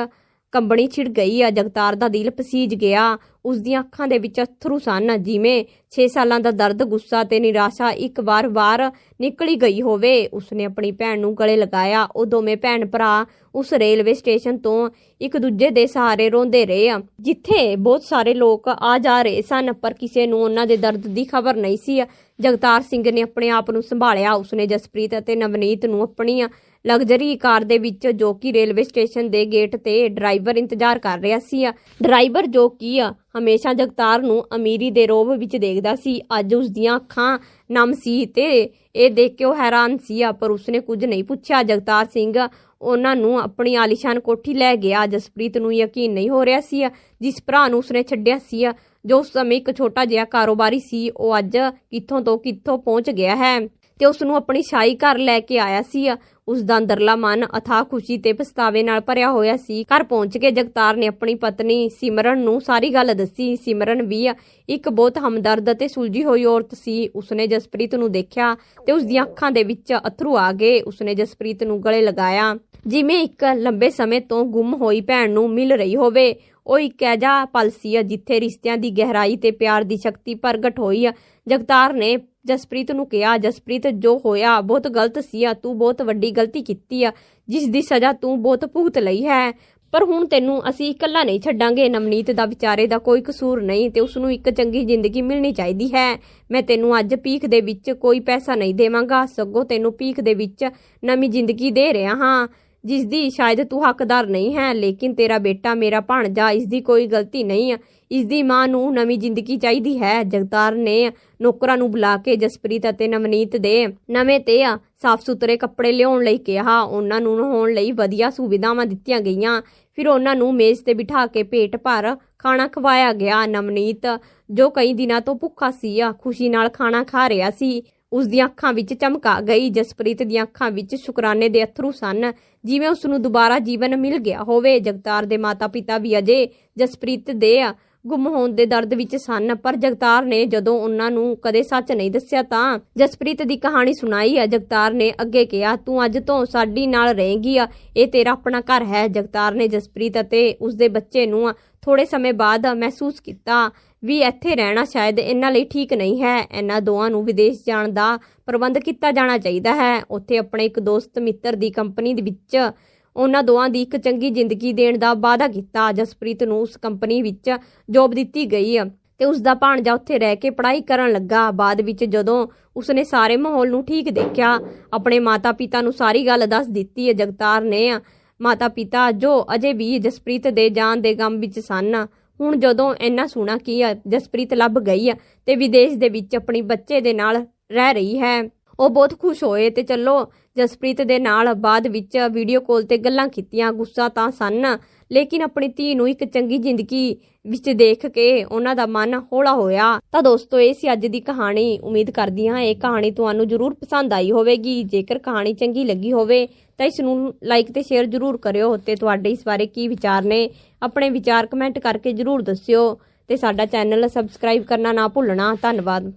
ਕੰਬਣੀ ਛਿੜ ਗਈ ਆ, ਜਗਤਾਰ ਦਾ ਦਿਲ ਪਸੀਜ ਗਿਆ। ਉਸ ਦੀਆਂ ਅੱਖਾਂ ਦੇ ਵਿੱਚ ਅਥਰੂ ਸਨ, ਜਿਵੇਂ 6 ਸਾਲਾਂ ਦਾ ਦਰਦ, ਗੁੱਸਾ ਤੇ ਨਿਰਾਸ਼ਾ ਇੱਕ ਵਾਰ ਵਾਰ ਨਿਕਲੀ ਗਈ ਹੋਵੇ। ਉਸਨੇ ਆਪਣੀ ਭੈਣ ਨੂੰ ਗਲੇ ਲਗਾਇਆ। ਉਹ ਦੋਵੇਂ ਭੈਣ ਭਰਾ ਉਸ ਰੇਲਵੇ ਸਟੇਸ਼ਨ ਤੋਂ ਇੱਕ ਦੂਜੇ ਦੇ ਸਹਾਰੇ ਰੋਂਦੇ ਰਹੇ ਆ। ਜਿੱਥੇ ਬਹੁਤ ਸਾਰੇ ਲੋਕ ਆ ਜਾ ਰਹੇ ਸਨ, ਪਰ ਕਿਸੇ ਨੂੰ ਉਹਨਾਂ ਦੇ ਦਰਦ ਦੀ ਖਬਰ ਨਹੀਂ ਸੀ। ਜਗਤਾਰ ਸਿੰਘ ਨੇ ਆਪਣੇ ਆਪ ਨੂੰ ਸੰਭਾਲਿਆ। ਉਸਨੇ ਜਸਪ੍ਰੀਤ ਅਤੇ ਨਵਨੀਤ ਨੂੰ ਆਪਣੀਆਂ ਲਗਜ਼ਰੀ ਕਾਰ ਦੇ ਵਿੱਚ ਜੋ ਕਿ ਰੇਲਵੇ ਸਟੇਸ਼ਨ ਦੇ ਗੇਟ ਤੇ ਡਰਾਈਵਰ ਇੰਤਜ਼ਾਰ ਕਰ ਰਿਹਾ ਸੀ। ਡਰਾਈਵਰ ਜੋ ਕਿ ਹਮੇਸ਼ਾ ਜਗਤਾਰ ਨੂੰ ਅਮੀਰੀ ਦੇ ਰੋਬ ਵਿੱਚ ਦੇਖਦਾ ਸੀ, ਅੱਜ ਉਸ ਦੀਆਂ ਅੱਖਾਂ ਨਮ ਸੀ ਤੇ ਇਹ ਦੇਖ ਕੇ ਉਹ ਹੈਰਾਨ ਸੀ, ਪਰ ਉਸਨੇ ਕੁਝ ਨਹੀਂ ਪੁੱਛਿਆ। ਜਗਤਾਰ ਸਿੰਘ ਉਹਨਾਂ ਨੂੰ ਆਪਣੀ ਆਲੀਸ਼ਾਨ ਕੋਠੀ ਲੈ ਗਿਆ। ਜਸਪ੍ਰੀਤ ਨੂੰ ਯਕੀਨ ਨਹੀਂ ਹੋ ਰਿਹਾ ਸੀ ਜਿਸ ਭਰਾ ਨੂੰ ਉਸਨੇ ਛੱਡਿਆ ਸੀ। ਜੋ ਉਸ ਸਮੇਂ ਇੱਕ ਛੋਟਾ ਜਿਹਾ ਕਾਰੋਬਾਰੀ ਸੀ, ਉਹ ਅੱਜ ਕਿੱਥੋਂ ਤੋਂ ਕਿੱਥੋਂ ਪਹੁੰਚ ਗਿਆ ਹੈ। ਤੇ ਉਸ ਨੂੰ ਆਪਣੀ ਸ਼ਾਹੀ ਘਰ ਲੈ ਕੇ ਆਇਆ ਸੀ ਉਸ ਦਾ ਅੰਦਰਲਾ ਮਨ ਅਥਾਹ ਖੁਸ਼ੀ ਤੇ ਪਛਤਾਵੇ ਨਾਲ ਭਰਿਆ ਹੋਇਆ ਸੀ। ਘਰ ਪਹੁੰਚ ਕੇ ਜਗਤਾਰ ਨੇ ਆਪਣੀ ਪਤਨੀ ਸਿਮਰਨ ਨੂੰ ਸਾਰੀ ਗੱਲ ਦੱਸੀ। ਸਿਮਰਨ ਵੀ ਇੱਕ ਬਹੁਤ ਹਮਦਰਦ ਅਤੇ ਸੁਲਝੀ ਹੋਈ ਔਰਤ ਸੀ। ਉਸਨੇ ਜਸਪ੍ਰੀਤ ਨੂੰ ਦੇਖਿਆ ਤੇ ਉਸ ਦੀਆਂ ਅੱਖਾਂ ਦੇ ਵਿੱਚ ਅਥਰੂ ਆ ਗਏ। ਉਸਨੇ ਜਸਪ੍ਰੀਤ ਨੂੰ ਗਲੇ ਲਗਾਇਆ। ਜਿਵੇਂ ਇੱਕ ਲੰਬੇ ਸਮੇਂ ਤੋਂ ਗੁੰਮ ਹੋਈ ਭੈਣ ਨੂੰ ਮਿਲ ਰਹੀ ਹੋਵੇ, ਉਹ ਇੱਕ ਐਜਾ ਪਲ ਸੀ ਜਿੱਥੇ ਰਿਸ਼ਤਿਆਂ ਦੀ ਗਹਿਰਾਈ ਤੇ ਪਿਆਰ ਦੀ ਸ਼ਕਤੀ ਪ੍ਰਗਟ ਹੋਈ ਜਗਤਾਰ ਨੇ ਜਸਪ੍ਰੀਤ ਨੂੰ ਕਿਹਾ, ਜਸਪ੍ਰੀਤ, ਜੋ ਹੋਇਆ, ਬਹੁਤ ਗਲਤ ਸੀ ਤੂੰ ਬਹੁਤ ਵੱਡੀ ਗਲਤੀ ਕੀਤੀ ਆ, ਜਿਸ ਦੀ ਸਜ਼ਾ ਤੂੰ ਬਹੁਤ ਭੁਗਤ ਲਈ ਹੈ। ਪਰ ਹੁਣ ਤੈਨੂੰ ਅਸੀਂ ਇਕੱਲਾ ਨਹੀਂ ਛੱਡਾਂਗੇ, ਨਵਨੀਤ ਦਾ ਵਿਚਾਰੇ ਦਾ ਕੋਈ ਕਸੂਰ ਨਹੀਂ ਤੇ ਉਸ ਨੂੰ ਇੱਕ ਚੰਗੀ ਜ਼ਿੰਦਗੀ ਮਿਲਣੀ ਚਾਹੀਦੀ ਹੈ। ਮੈਂ ਤੈਨੂੰ ਅੱਜ ਪੀਖ ਦੇ ਵਿੱਚ ਕੋਈ ਪੈਸਾ ਨਹੀਂ ਦੇਵਾਂਗਾ, ਸਗੋਂ ਤੈਨੂੰ ਪੀਖ ਦੇ ਵਿੱਚ ਨਵੀਂ ਜ਼ਿੰਦਗੀ ਦੇ ਰਿਹਾ ਹਾਂ, ਜਿਸ ਦੀ ਸ਼ਾਇਦ ਤੂੰ ਹੱਕਦਾਰ ਨਹੀਂ ਹੈ, ਲੇਕਿਨ ਤੇਰਾ ਬੇਟਾ, ਮੇਰਾ ਭਾਣਜਾ, ਇਸ ਦੀ ਕੋਈ ਗਲਤੀ ਨਹੀਂ ਹੈ ਇਸ ਦੀ ਮਾਂ ਨੂੰ ਨਵੀਂ ਜ਼ਿੰਦਗੀ ਚਾਹੀਦੀ ਹੈ। ਜਗਤਾਰ ਨੇ ਨੌਕਰਾਂ ਨੂੰ ਬੁਲਾ ਕੇ ਜਸਪ੍ਰੀਤ ਅਤੇ ਨਵਨੀਤ ਦੇ ਨਵੇਂ ਤੇ ਸਾਫ਼ ਸੁਥਰੇ ਕੱਪੜੇ ਲਿਆਉਣ ਲਈ ਕਿਹਾ। ਉਹਨਾਂ ਨੂੰ ਨਹਾਉਣ ਲਈ ਵਧੀਆ ਸੁਵਿਧਾਵਾਂ ਦਿੱਤੀਆਂ ਗਈਆਂ। ਫਿਰ ਉਹਨਾਂ ਨੂੰ ਮੇਜ਼ ਤੇ ਬਿਠਾ ਕੇ ਪੇਟ ਭਰ ਖਾਣਾ ਖਵਾਇਆ ਗਿਆ। ਨਵਨੀਤ, ਜੋ ਕਈ ਦਿਨਾਂ ਤੋਂ ਭੁੱਖਾ ਸੀ, ਖੁਸ਼ੀ ਨਾਲ ਖਾਣਾ ਖਾ ਰਿਹਾ ਸੀ। ਉਸ ਦੀਆਂ ਅੱਖਾਂ ਵਿੱਚ ਚਮਕਾ ਗਈ। ਜਸਪ੍ਰੀਤ ਦੀਆਂ ਅੱਖਾਂ ਵਿੱਚ ਸ਼ੁਕਰਾਨੇ ਦੇ ਅਥਰੂ ਸਨ। ਜਿਵੇਂ ਉਸ ਨੂੰ ਦੁਬਾਰਾ ਜੀਵਨ ਮਿਲ ਗਿਆ ਹੋਵੇ। ਜਗਤਾਰ ਦੇ ਮਾਤਾ-ਪਿਤਾ ਵੀ ਅਜੇ ਜਸਪ੍ਰੀਤ ਦੇ ਗੁੰਮ ਹੋਣ ਦੇ ਦਰਦ ਵਿੱਚ ਸਨ, ਪਰ ਜਗਤਾਰ ਨੇ ਜਦੋਂ ਉਹਨਾਂ ਨੂੰ ਕਦੇ ਸੱਚ ਨਹੀਂ ਦੱਸਿਆ ਤਾਂ ਜਸਪ੍ਰੀਤ ਦੀ ਕਹਾਣੀ ਸੁਣਾਈ ਹੈ। ਜਗਤਾਰ ਨੇ ਅੱਗੇ ਕਿਹਾ, ਤੂੰ ਅੱਜ ਤੋਂ ਸਾਡੀ ਨਾਲ ਰਹੇਂਗੀ ਇਹ ਤੇਰਾ ਆਪਣਾ ਘਰ ਹੈ। ਜਗਤਾਰ ਨੇ ਜਸਪ੍ਰੀਤ ਅਤੇ ਉਸਦੇ ਬੱਚੇ ਨੂੰ ਥੋੜੇ ਸਮੇਂ ਬਾਅਦ ਮਹਿਸੂਸ ਕੀਤਾ ਵੀ ਇੱਥੇ ਰਹਿਣਾ ਸ਼ਾਇਦ ਇਹਨਾਂ ਲਈ ਠੀਕ ਨਹੀਂ ਹੈ। ਇਹਨਾਂ ਦੋਵਾਂ ਨੂੰ ਵਿਦੇਸ਼ ਜਾਣ ਦਾ ਪ੍ਰਬੰਧ ਕੀਤਾ ਜਾਣਾ ਚਾਹੀਦਾ ਹੈ। ਉੱਥੇ ਆਪਣੇ ਇੱਕ ਦੋਸਤ ਮਿੱਤਰ ਦੀ ਕੰਪਨੀ ਦੇ ਵਿੱਚ ਉਹਨਾਂ ਦੋਵਾਂ ਦੀ ਇੱਕ ਚੰਗੀ ਜ਼ਿੰਦਗੀ ਦੇਣ ਦਾ ਵਾਅਦਾ ਕੀਤਾ। ਜਸਪ੍ਰੀਤ ਨੂੰ ਉਸ ਕੰਪਨੀ ਵਿੱਚ ਜੌਬ ਦਿੱਤੀ ਗਈ ਤੇ ਉਸ ਦਾ ਭਾਣਜਾ ਉੱਥੇ ਰਹਿ ਕੇ ਪੜ੍ਹਾਈ ਕਰਨ ਲੱਗਾ। ਬਾਅਦ ਵਿੱਚ ਜਦੋਂ ਉਸਨੇ ਸਾਰੇ ਮਾਹੌਲ ਨੂੰ ਠੀਕ ਦੇਖਿਆ, ਆਪਣੇ ਮਾਤਾ-ਪਿਤਾ ਨੂੰ ਸਾਰੀ ਗੱਲ ਦੱਸ ਦਿੱਤੀ ਹੈ ਜਗਤਾਰ ਨੇ ਮਾਤਾ-ਪਿਤਾ ਜੋ ਅਜੇ ਵੀ ਜਸਪ੍ਰੀਤ ਦੇ ਜਾਣ ਦੇ ਗਮ ਵਿੱਚ ਸਨ, ਹੁਣ ਜਦੋਂ ਇੰਨਾ ਸੁਣਾ ਕੀ ਜਸਪ੍ਰੀਤ ਲੱਭ ਗਈ ਤੇ ਵਿਦੇਸ਼ ਦੇ ਵਿੱਚ ਆਪਣੀ ਬੱਚੇ ਦੇ ਨਾਲ ਰਹਿ ਰਹੀ ਹੈ। ਉਹ ਬਹੁਤ ਖੁਸ਼ ਹੋਏ ਤੇ ਚੱਲੋ, ਜਸਪ੍ਰੀਤ ਦੇ ਨਾਲ ਬਾਅਦ ਵਿੱਚ ਵੀਡੀਓ ਕਾਲ ਤੇ ਗੱਲਾਂ ਕੀਤੀਆਂ, ਗੁੱਸਾ ਤਾਂ ਸਨ, ਲੇਕਿਨ ਆਪਣੀ ਧੀ ਨੂੰ ਇੱਕ ਚੰਗੀ ਜ਼ਿੰਦਗੀ ਵਿੱਚ ਦੇਖ ਕੇ ਉਹਨਾਂ ਦਾ ਮਨ ਹੌਲਾ ਹੋਇਆ। ਤਾਂ ਦੋਸਤੋ, ਇਹ ਸੀ ਅੱਜ ਦੀ ਕਹਾਣੀ। ਉਮੀਦ ਕਰਦੀ ਹਾਂ ਇਹ ਕਹਾਣੀ ਤੁਹਾਨੂੰ ਜ਼ਰੂਰ ਪਸੰਦ ਆਈ ਹੋਵੇਗੀ। ਜੇਕਰ ਕਹਾਣੀ ਚੰਗੀ ਲੱਗੀ ਹੋਵੇ, ਤਾਂ ਇਸ ਨੂੰ ਲਾਈਕ ਤੇ ਸ਼ੇਅਰ ਜ਼ਰੂਰ ਕਰਿਓ ਤੇ ਤੁਹਾਡੇ ਇਸ ਬਾਰੇ ਕੀ ਵਿਚਾਰ ਨੇ, ਆਪਣੇ ਵਿਚਾਰ ਕਮੈਂਟ ਕਰਕੇ ਜ਼ਰੂਰ ਦੱਸਿਓ ਤੇ ਸਾਡਾ ਚੈਨਲ ਸਬਸਕ੍ਰਾਈਬ ਕਰਨਾ ਨਾ ਭੁੱਲਣਾ। ਧੰਨਵਾਦ।